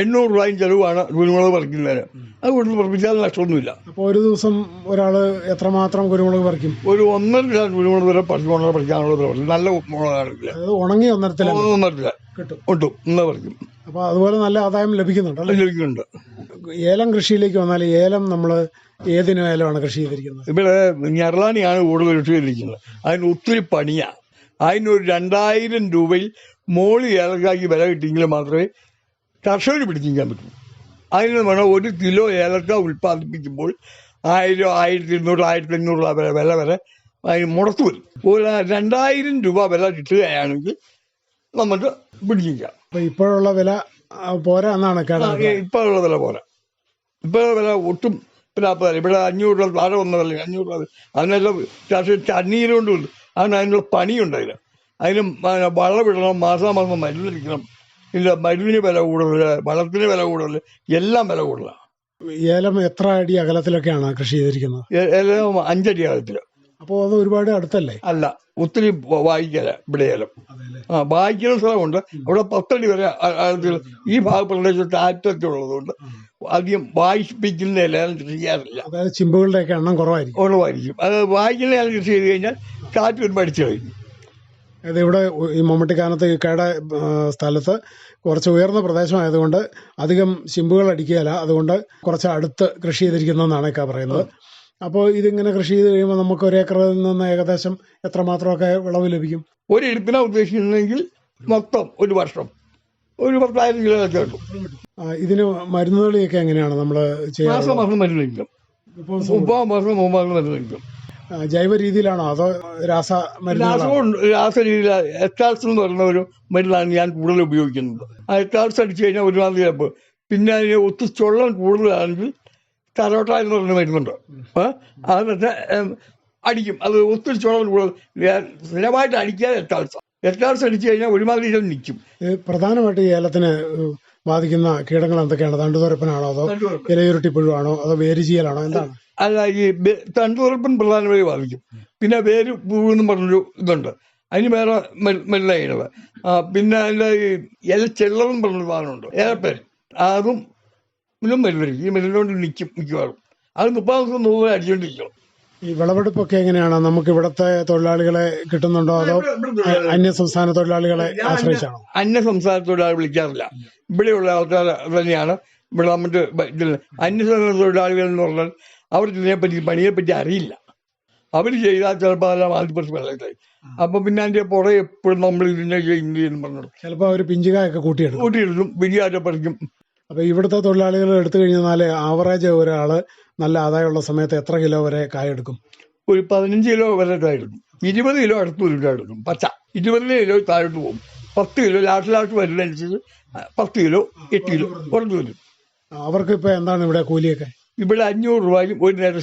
എണ്ണൂറ് രൂപയും ചെലവാണ് കുരുമുളക് പറിക്കുന്നതിന് അത് വീട്ടിൽ പഠിപ്പിച്ചാൽ നഷ്ടമൊന്നുമില്ല. അപ്പോൾ ഒരു ദിവസം ഒരാൾ എത്രമാത്രം കുരുമുളക് പറിക്കും? ഒരു ഒന്നര കിലോ കുരുമുളക് വരെ പറിച്ചുകൊണ്ട് പറിക്കാനുള്ള പ്രവർത്തനം നല്ല മുളകാണെങ്കിൽ അതായത് ഉണങ്ങി ഒന്നരത്തില ഒന്നരത്തിൽ കിട്ടും. കിട്ടും. ഒട്ടും ഇന്ന് പറിക്കും. അപ്പോൾ അതുപോലെ നല്ല ആദായം ലഭിക്കുന്നുണ്ട് അല്ലേ? ലഭിക്കുന്നുണ്ട്. ഏലം കൃഷിയിലേക്ക് വന്നാൽ ഏലം നമ്മൾ ഏതിന് ഏലമാണ് കൃഷി ചെയ്തിരിക്കുന്നത്? ഇവിടെ ഞെറലാണിയാണ് കൂടുതൽ കൃഷി ചെയ്തിരിക്കുന്നത്. അതിന് ഒത്തിരി പണിയാണ് അതിനൊരു രണ്ടായിരം രൂപയിൽ മോളി ഏലക്കായ്ക്ക് വില കിട്ടിയെങ്കിൽ മാത്രമേ കർഷകർ പിടിച്ചിരിക്കാൻ പറ്റൂ. അതിന് വേണം ഒരു കിലോ ഏലക്ക ഉൽപ്പാദിപ്പിക്കുമ്പോൾ ആയിരം ആയിരത്തി ഇരുന്നൂറ് ആയിരത്തി അഞ്ഞൂറ് രൂപ വരെ വില വരെ അതിന് മുടക്ക് വരും. ഒരു രണ്ടായിരം രൂപ വില കിട്ടുകയാണെങ്കിൽ നമുക്ക് പിടിച്ചിരിക്കാം. ഇപ്പോഴുള്ള വില പോരാ എന്നാണ് ഇപ്പോഴുള്ള വില പോരാ. ഇപ്പോഴുള്ള വില ഒട്ടും പിന്നാപ്പതല്ല ഇവിടെ അഞ്ഞൂറ് രൂപ താഴെ വന്നതല്ലേ? വില അഞ്ഞൂറ് രൂപ. അതിനെല്ലാം കർഷകർ ചന്നീരുകൊണ്ട് ഉണ്ട് അതിന് അതിനുള്ള പണിയുണ്ട് അതിന് അതിന് വളമിടണം മാസാമാസം മരുന്നടിക്കണം ഇല്ല മരുന്നിന് വില കൂടുതൽ വളത്തിന് വില കൂടുതൽ എല്ലാം വില കൂടുതലാണ് ഏലം എത്ര അടി അകലത്തിലൊക്കെയാണ് കൃഷി ചെയ്തിരിക്കുന്നത്? ഏലം അഞ്ചടി അകലത്തിൽ. അപ്പോൾ അത് ഒരുപാട് അടുത്തല്ലേ? അല്ല ഒത്തിരി വായിക്കല ഇവിടെ ഏലം. ആ വായിക്കുന്ന സ്ഥലമുണ്ട്. അവിടെ പത്തടി വരെ അകലത്തിൽ ഈ ഭാഗ പ്രദേശത്ത് ആറ്റൊക്കെ ഉള്ളതുകൊണ്ട് അധികം വായിപ്പിക്കുന്ന ഏലം കൃഷി ചെയ്യാറില്ല. അതായത് ചിമ്പുകളുടെയൊക്കെ എണ്ണം കുറവായിരിക്കും. കുറവായിരിക്കും. അത് വായിക്കുന്ന ഏലം കൃഷി ചെയ്ത് കഴിഞ്ഞാൽ കാറ്റ് ഒരു അടിച്ചു കഴിഞ്ഞു അതായത് ഇവിടെ ഈ മമ്മട്ടിക്കാനത്ത് ഈ കേട ആ, സ്ഥലത്ത് കുറച്ച് ഉയർന്ന പ്രദേശമായതുകൊണ്ട് അധികം ചിമ്പുകൾ അടിക്കുകയില്ല. അതുകൊണ്ട് കുറച്ച് അടുത്ത് കൃഷി ചെയ്തിരിക്കുന്നതെന്നാണ് ഇക്ക പറയുന്നത്. അപ്പോൾ ഇതിങ്ങനെ കൃഷി ചെയ്ത് കഴിയുമ്പോൾ നമുക്ക് ഒരു ഏക്കറിൽ നിന്ന് ഏകദേശം എത്രമാത്രമൊക്കെ വിളവ് ലഭിക്കും? ഒരു എടുപ്പിനാ ഉദ്ദേശിക്കുന്നെങ്കിൽ മൊത്തം ഒരു വർഷം. ഒരു പത്തായിരം കിലോ കിട്ടും. ഇതിന് മരുന്നുകളിയൊക്കെ എങ്ങനെയാണ് നമ്മൾ ചെയ്യാറ് മാസം മാസം മരുന്ന് കഴിക്കും. ഇപ്പോൾ മാസം മൂന്ന് മാസം മരുന്ന് കഴിക്കും. ജൈവ രീതിയിലാണോ അതോ രാസ മരുന്ന് രാസ രീതിയിൽ എത്താൾസ് എന്ന് പറയുന്ന ഒരു മരുന്നാണ് ഞാൻ കൂടുതൽ ഉപയോഗിക്കുന്നത്. ആ എത്താൾസ് അടിച്ചു കഴിഞ്ഞാൽ ഒരു മാതിരി ചിലപ്പോൾ പിന്നെ അതിന് ഒത്തു ചൊള്ളം കൂടുതലാണെങ്കിൽ തരോട്ട എന്ന് പറയുന്ന മരുന്നുണ്ട്. ഏ? അടിക്കും. അത് ഒത്തിരി ചൊള്ളം കൂടുതൽ സ്ഥിരമായിട്ട് അടിക്കാതെ എത്താൾസ് എത്താൾസ് അടിച്ചു കഴിഞ്ഞാൽ ഒരുമാതിരി ഇതും നിൽക്കും. പ്രധാനമായിട്ട് ഈ ഏലത്തിന് ബാധിക്കുന്ന കീടങ്ങൾ എന്തൊക്കെയാണ്? തണ്ടുതുരപ്പനാണോ അതോ ഇലയുരുട്ടിപ്പുഴുവാണോ അതോ വേരുചീയലാണോ? എന്താണ്? അല്ല ഈ തണ്ടുതുറപ്പൻ പ്രധാനമായി ബാധിക്കും പിന്നെ വേര് പൂവെന്ന് പറഞ്ഞൊരു ഇതുണ്ട്. അതിന് വേറെ ആ, പിന്നെ അതിന്റെ ഈ ഇല ചെള്ളറും പറഞ്ഞൊരു സാധനമുണ്ട് പേര്. അതും ഇതിലും മെല്ലരി ഈ മെല്ലുകൊണ്ട് നിൽക്കും മിക്കവാറും. അത് മുപ്പത് ദിവസം നൂറ് അടിച്ചുകൊണ്ടിരിക്കണം ഈ വിളവെടുപ്പൊക്കെ എങ്ങനെയാണ്? നമുക്ക് ഇവിടുത്തെ തൊഴിലാളികളെ കിട്ടുന്നുണ്ടോ അതോ അന്യ സംസ്ഥാന തൊഴിലാളികളെ ആശ്രയിച്ചാണോ? അന്യ സംസ്ഥാനത്തൊഴിലാളി വിളിക്കാറില്ല. ഇവിടെയുള്ള ആൾക്കാർ തന്നെയാണ്. ഇവിടെ ഇതിൽ അന്യ സംസ്ഥാന തൊഴിലാളികൾ എന്ന് പറഞ്ഞാൽ അവർക്ക് ഇതിനെപ്പറ്റി പണിയെപ്പറ്റി അറിയില്ല. അവർ ചെയ്താൽ ചിലപ്പോൾ അതെല്ലാം ആദ്യപ്പുറത്ത് വെള്ളത്തായി അപ്പൊ പിന്നെ അതിന്റെ പുറകെ എപ്പോഴും നമ്മൾ ഇതിനെ ചെയ്യുന്നു എന്ന് പറഞ്ഞു ചിലപ്പോൾ അവർ പിഞ്ചുകായൊക്കെ കൂട്ടിയെടുക്കും കൂട്ടിയിടും. ബിരിയാണി പറിക്കും. അപ്പൊ ഇവിടുത്തെ തൊഴിലാളികൾ എടുത്തു കഴിഞ്ഞാൽ ആവറേജ് ഒരാൾ നല്ല ആദായമുള്ള സമയത്ത് എത്ര കിലോ വരെ കായ എടുക്കും? ഒരു പതിനഞ്ച് കിലോ വരെ കായ എടുക്കും. ഇരുപത് കിലോ അടുത്ത് ഉരുണ്ട എടുക്കും. പച്ച. ഇരുപത് കിലോ താഴോട്ട് പോകും. പത്ത് കിലോ ലാസ്റ്റ് ലാസ്റ്റ് വരുന്നതനുസരിച്ച് പത്ത് കിലോ എട്ട് കിലോ കുറഞ്ഞു വരും. അവർക്ക് ഇപ്പൊ എന്താണ് ഇവിടെ കൂലിയൊക്കെ? ഇവിടെ അഞ്ഞൂറ് രൂപയിലും ഒരു നേരം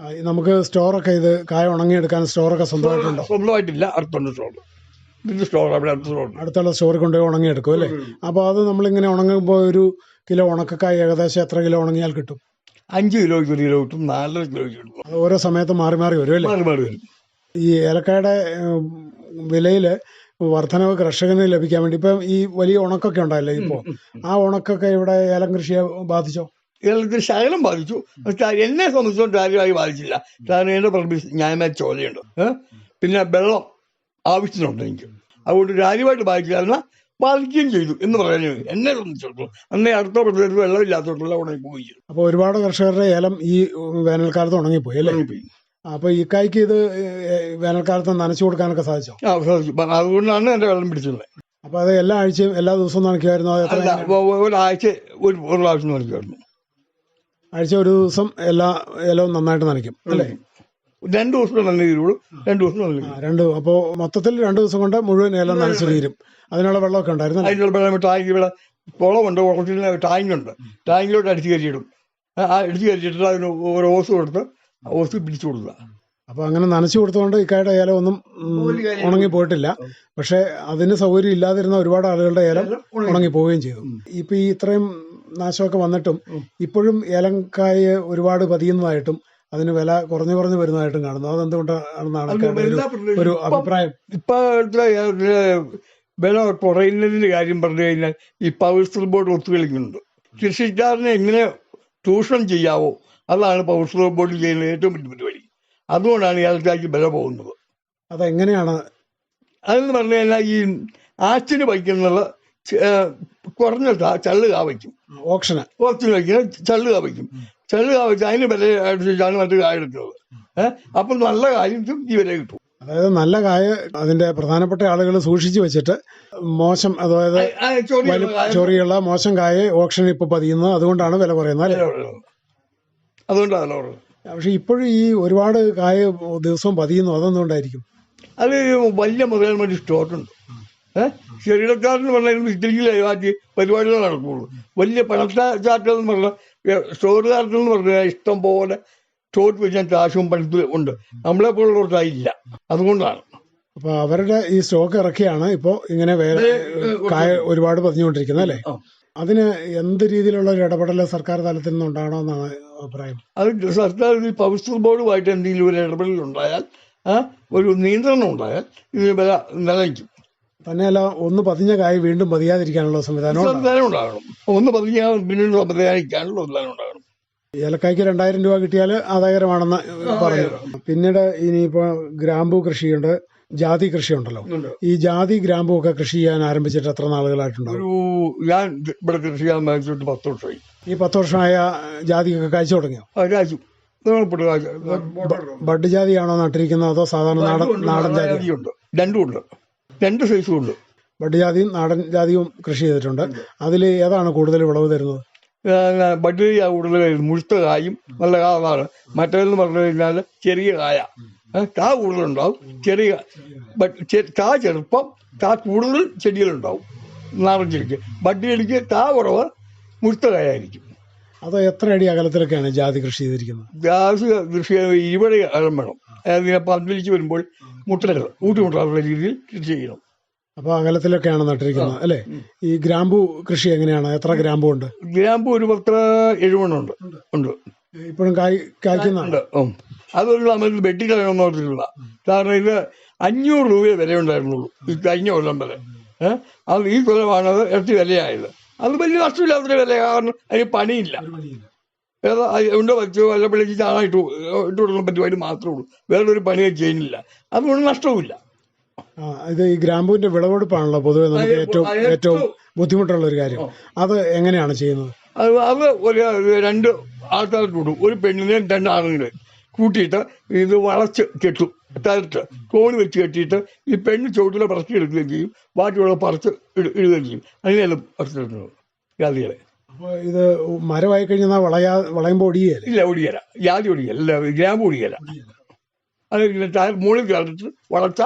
ഈ നമുക്ക് സ്റ്റോറൊക്കെ ഇത് കായ ഉണങ്ങിയെടുക്കാൻ സ്റ്റോറൊക്കെ സ്വന്തമായിട്ടുണ്ടോ? സ്വന്തമായിട്ടില്ല. അടുത്തുണ്ട് സ്റ്റോർ ഇതിന്റെ സ്റ്റോർ അവിടെ അടുത്ത സ്റ്റോർ അടുത്തുള്ള സ്റ്റോറിൽ കൊണ്ടുപോയി ഉണങ്ങിയെടുക്കും അല്ലേ? അപ്പോൾ അത് നമ്മളിങ്ങനെ ഉണങ്ങുമ്പോൾ ഒരു കിലോ ഉണക്കക്കായ ഏകദേശം എത്ര കിലോ ഉണങ്ങിയാൽ കിട്ടും? അഞ്ച് കിലോയ്ക്ക് ഒരു കിലോ കിട്ടും. നാലര കിലോ കിട്ടും. അത് ഓരോ സമയത്ത് മാറി മാറി വരും അല്ലേ? മാറി മാറി വരും. ഈ ഏലക്കായുടെ വിലയിൽ വർധനവ് കർഷകന് ലഭിക്കാൻ വേണ്ടി. ഇപ്പം ഈ വലിയ ഉണക്കൊക്കെ ഉണ്ടല്ലോ ഇപ്പോ? ആ ഉണക്കൊക്കെ ഇവിടെ ഏലം കൃഷിയെ ബാധിച്ചോ? കേരളത്തിൽ ശകലം ബാധിച്ചു. എന്നെ സംബന്ധിച്ചോളം കാര്യമായി ബാധിച്ചില്ല. കാരണം എന്റെ പ്രതി ന്യായമായ ചോദ്യമുണ്ട് പിന്നെ വെള്ളം ആവശ്യത്തിനുണ്ട് എനിക്ക്. അതുകൊണ്ട് കാര്യമായിട്ട് എന്നാൽ ബാധിക്കുകയും ചെയ്തു എന്ന് പറയുന്നത് എന്നെ സംബന്ധിച്ചിടത്തോളം. അന്നേ അടുത്ത പ്രദേശത്ത് വെള്ളമില്ലാത്തോട്ടുള്ള ഉണങ്ങി പോയി ചെയ്തു. അപ്പോൾ ഒരുപാട് കർഷകരുടെ ഏലം ഈ വേനൽക്കാലത്ത് ഉണങ്ങിപ്പോയി അല്ലേ? അപ്പൊ അപ്പോൾ ഈ കായ്ക്ക് ഇത് വേനൽക്കാലത്ത് നനച്ചു കൊടുക്കാനൊക്കെ സാധിച്ചോ? അതുകൊണ്ടാണ് എന്റെ വെള്ളം പിടിച്ചത്. അപ്പൊ അത് എല്ലാ ആഴ്ചയും എല്ലാ ദിവസവും നനയ്ക്കുമായിരുന്നു? ഒരാഴ്ച ഒരു ഒരു പ്രാവശ്യം നനയ്ക്കുമായിരുന്നു. ആഴ്ച ഒരു ദിവസം എല്ലാ എല്ലാം നന്നായിട്ട് നനയ്ക്കും അല്ലേ? രണ്ട് ദിവസം നല്ല തീരുള്ളൂ രണ്ട് ദിവസം നല്ല രണ്ട് അപ്പോൾ മൊത്തത്തിൽ രണ്ട് ദിവസം കൊണ്ട് മുഴുവൻ ഏലം നനച്ചു തീരും. അതിനുള്ള വെള്ളമൊക്കെ ഉണ്ടായിരുന്നു? അതിനുള്ള വെള്ളം ടാങ്ക് ഇവിടെ കുളമുണ്ട് കുളത്തിൽ ടാങ്കുണ്ട് ടാങ്കിലോട്ട് അടിച്ചു കയറ്റിയിടും. ആ അടിച്ചു കയറ്റിയിട്ട് അതിന് ഒരു ഓസ് കൊടുത്ത് ഓസ് പിടിച്ചു കൊടുക്കുക. അപ്പൊ അങ്ങനെ നനച്ചു കൊടുത്തുകൊണ്ട് ഇക്കായുടെ ഏലം ഒന്നും ഉണങ്ങി പോയിട്ടില്ല. പക്ഷെ അതിന് സൗകര്യം ഇല്ലാതിരുന്ന ഒരുപാട് ആളുകളുടെ ഏലം ഉണങ്ങി. പോവുകയും ചെയ്തു. ഇപ്പൊ ഈ ഇത്രയും നാശമൊക്കെ വന്നിട്ടും ഇപ്പോഴും ഏലക്കായ ഒരുപാട് പതിയുന്നതായിട്ടും അതിന് വില കുറഞ്ഞു കുറഞ്ഞു വരുന്നതായിട്ടും കാണുന്നു. അതെന്തുകൊണ്ടാണെന്നാണ് ഒരു ഒരു അഭിപ്രായം? ഇപ്പോഴത്തെ വില കുറയുന്നതിന്റെ കാര്യം പറഞ്ഞു കഴിഞ്ഞാൽ ഈ പൗസ്റ്റർ ബോർഡ് ഒത്തുകളിക്കുന്നുണ്ട് കൃഷിക്കാരനെ എങ്ങനെ ചൂഷണം ചെയ്യാവോ അതാണ് പൗസ്റ്റർ ബോർഡ് ചെയ്യുന്ന ഏറ്റവും വലിയ പരിപാടി. അതുകൊണ്ടാണ് ഇയാൾക്കാക്കി വില പോകുന്നത്. അതെങ്ങനെയാണ്? അതെന്ന് പറഞ്ഞു കഴിഞ്ഞാൽ ഈ ആച്ചിന് വയ്ക്കുന്നുള്ള കുറഞ്ഞ ചള്ള് കാ വയ്ക്കും ഓപ്ഷന് ഓപ്ഷൻ വയ്ക്കുന്ന ചള്ള് കാ വയ്ക്കും ചള്ള് കാ വെച്ച് അതിന് വില അടിച്ചാണ് മറ്റു കായ എടുക്കുന്നത് ഏഹ് അപ്പം നല്ല കാര്യം ഈ വില കിട്ടും. അതായത് നല്ല കായ അതിന്റെ പ്രധാനപ്പെട്ട ആളുകൾ സൂക്ഷിച്ചു വെച്ചിട്ട് മോശം അതായത് ചൊറിയുള്ള മോശം കായ ഓപ്ഷനിൽ ഇപ്പൊ പതിയുന്നത്. അതുകൊണ്ടാണ് വില കുറയുന്നത് കുറയുന്നത്. അതുകൊണ്ടാണ് വില കുറയുന്നത്. പക്ഷെ ഇപ്പോഴും ഈ ഒരുപാട് കായ ദിവസവും പതിയുന്നു. അതെന്തുകൊണ്ടായിരിക്കും? അത് വലിയ മുതലാളിമാരുടെ സ്റ്റോക്കുണ്ട് ചെറുകിടക്കാരെന്ന് പറഞ്ഞാൽ ഇത്തിരി മാറ്റി പരിപാടികൾ നടക്കുള്ളൂ. വലിയ എന്ന് പറഞ്ഞാൽ സ്റ്റോറുകാർക്ക് എന്ന് പറഞ്ഞാൽ ഇഷ്ടം പോലെ സ്റ്റോറ്റ് വെച്ചാൽ കാശും പണത്തിൽ ഉണ്ട്. നമ്മളെ പോലുള്ളവർക്കായില്ല. അതുകൊണ്ടാണ്. അപ്പൊ അവരുടെ ഈ സ്റ്റോക്ക് ഇറക്കിയാണ് ഇപ്പോ ഇങ്ങനെ വേറെ കായ ഒരുപാട് പതിഞ്ഞുകൊണ്ടിരിക്കുന്നത് അല്ലേ. അതിന് എന്ത് രീതിയിലുള്ള ഒരു ഇടപെടൽ സർക്കാർ തലത്തിൽ നിന്നുണ്ടാണോ എന്നാണ് അഭിപ്രായം? അത് സർക്കാർ ഈ പൗസ്റ്റർ ബോർഡുമായിട്ട് എന്തെങ്കിലും ഒരു ഇടപെടൽ ഉണ്ടായാൽ ഒരു നിയന്ത്രണം ഉണ്ടായാൽ ഇതിന് വില നിലനിൽക്കും. തന്നെയല്ല ഒന്ന് പതിഞ്ഞ കായ വീണ്ടും പതിയാതിരിക്കാനുള്ള സംവിധാനം ഉണ്ടാകും. സംവിധാനം ഉണ്ടാകണം. ഒന്ന് പതിഞ്ഞാൽ പിന്നീട് പതിയാതിരിക്കാനുള്ള സംവിധാനം ഉണ്ടാകണം. ഏലക്കായ്ക്ക് രണ്ടായിരം രൂപ കിട്ടിയാൽ ആദായകരമാണെന്ന് പറഞ്ഞു. പിന്നീട് ഇനിയിപ്പോ ഗ്രാമ്പു കൃഷിയുണ്ട് ജാതി കൃഷിയുണ്ടല്ലോ. ഈ ജാതി ഗ്രാമ്പു ഒക്കെ കൃഷി ചെയ്യാൻ ആരംഭിച്ചിട്ട് എത്ര നാളുകളായിട്ടുണ്ടാവും? ഒരു ഞാൻ ഇവിടെ കൃഷി ചെയ്യാൻ വാങ്ങിച്ചിട്ട് പത്ത് വർഷമായി. ഈ പത്ത് വർഷമായ ജാതിയൊക്കെ കായ്ച്ചു തുടങ്ങിയോ? നിങ്ങളിപ്പോൾ ബഡ് ജാതിയാണോ നട്ടിരിക്കുന്നത് അതോ സാധാരണ നാടൻ നാടൻ ജാതി ജാതിയുണ്ട്. രണ്ടും സൈസും ഉണ്ട്. ബഡ്ജാതിയും നാടൻ ജാതിയും കൃഷി ചെയ്തിട്ടുണ്ട്. അതിൽ ഏതാണ് കൂടുതൽ വിളവ് തരുന്നത്? ബഡ്ജാതി കൂടുതൽ മുഴുത്ത കായും നല്ല കാതാണ് മറ്റേതെന്ന് പറഞ്ഞു കഴിഞ്ഞാൽ ചെറിയ കായ. കാ കൂടുതലുണ്ടാവും. ചെറിയ കാ ചെറുപ്പം കാ കൂടുതൽ ചെടികളുണ്ടാവും. നാടൻ ചെടിക്ക്. ബഡ് ചെടിക്ക് കാ കുറവ് മുഴുത്ത കായായിരിക്കും. അത് എത്ര അടി അകലത്തിലൊക്കെയാണ് ജാതി കൃഷി ചെയ്തിരിക്കുന്നത്? ജാതി കൃഷി ഇരുപത് അകലം വേണം. അതായത് പന്തലിച്ച് വരുമ്പോൾ മുട്ടകൾ ഊട്ടിമുട്ടാറുള്ള രീതിയിൽ കൃഷി ചെയ്യണം. അപ്പൊ അകലത്തിലൊക്കെയാണ് നട്ടിരിക്കുന്നത് അല്ലേ? ഈ ഗ്രാമ്പു കൃഷി എങ്ങനെയാണ്? എത്ര ഗ്രാമ്പു ഉണ്ട്? ഗ്രാമ്പു ഒരു പത്ത് എഴുപണുണ്ട് ഉണ്ട്. ഇപ്പോഴും കായ് കായ്ക്കുന്നുണ്ട്. അതൊരു സമയത്ത് വെട്ടിക്കളയണമെന്ന് ഓർത്തിട്ടില്ല കാരണം ഇത് അഞ്ഞൂറ് രൂപയെ വില ഉണ്ടായിരുന്നുള്ളൂ ഈ കഴിഞ്ഞ കൊല്ലം വരെ. ഏഹ് അത് ഈ കൊല്ലമാണ് ഇരട്ടി വിലയായത്. അത് വലിയ നഷ്ടമില്ലാത്തൊരു വില കാരണം അതിന് പണിയില്ല. വേറെ ഉണ്ടോ വെച്ചോ അല്ല പിള്ളിക്ക് ചാണകം ഇട്ട് കൊടുക്കാൻ ഇട്ട് അതിന് മാത്രമേ ഉള്ളൂ. വേറെ ഒരു പണി ചെയ്യുന്നില്ല. അതുകൊണ്ട് നഷ്ടവുമില്ല. ഇത് ഈ ഗ്രാമ്പുവിന്റെ വിളവെടുപ്പാണല്ലോ പൊതുവെ നമുക്ക് ഏറ്റവും ഏറ്റവും- ബുദ്ധിമുട്ടുള്ള ഒരു കാര്യം. അത് എങ്ങനെയാണ് ചെയ്യുന്നത്? അത് അത് ഒരു രണ്ട് ആൾക്കാർ കൂടും ഒരു പെണ്ണിനെയും രണ്ട് ആണുങ്ങളെ കൂട്ടിയിട്ട് ഇത് വളച്ച് കെട്ടും. തരട്ട് കോണി വെച്ച് കെട്ടിയിട്ട് ഈ പെണ്ണ് ചുവട്ടിലെ പറിച്ചെടുക്കുകയും ചെയ്യും. ബാക്കിയുള്ള പറിച്ച് ഇട- ഇടുകയും ചെയ്യും. അങ്ങനെയാണ് പറിച്ചെടുക്കുന്നത് ജാതികളെ ഇത് മരമായി കഴിഞ്ഞാൽ വളയാ വളയുമ്പോൾ ഒടിയല്ല ഇല്ല ഒടിയല. ജാതി ഒടിയല്ല ഗ്രാമ്പ് ഒടിയല. അത് മുകളിൽ ചേർത്തിട്ട് വളച്ച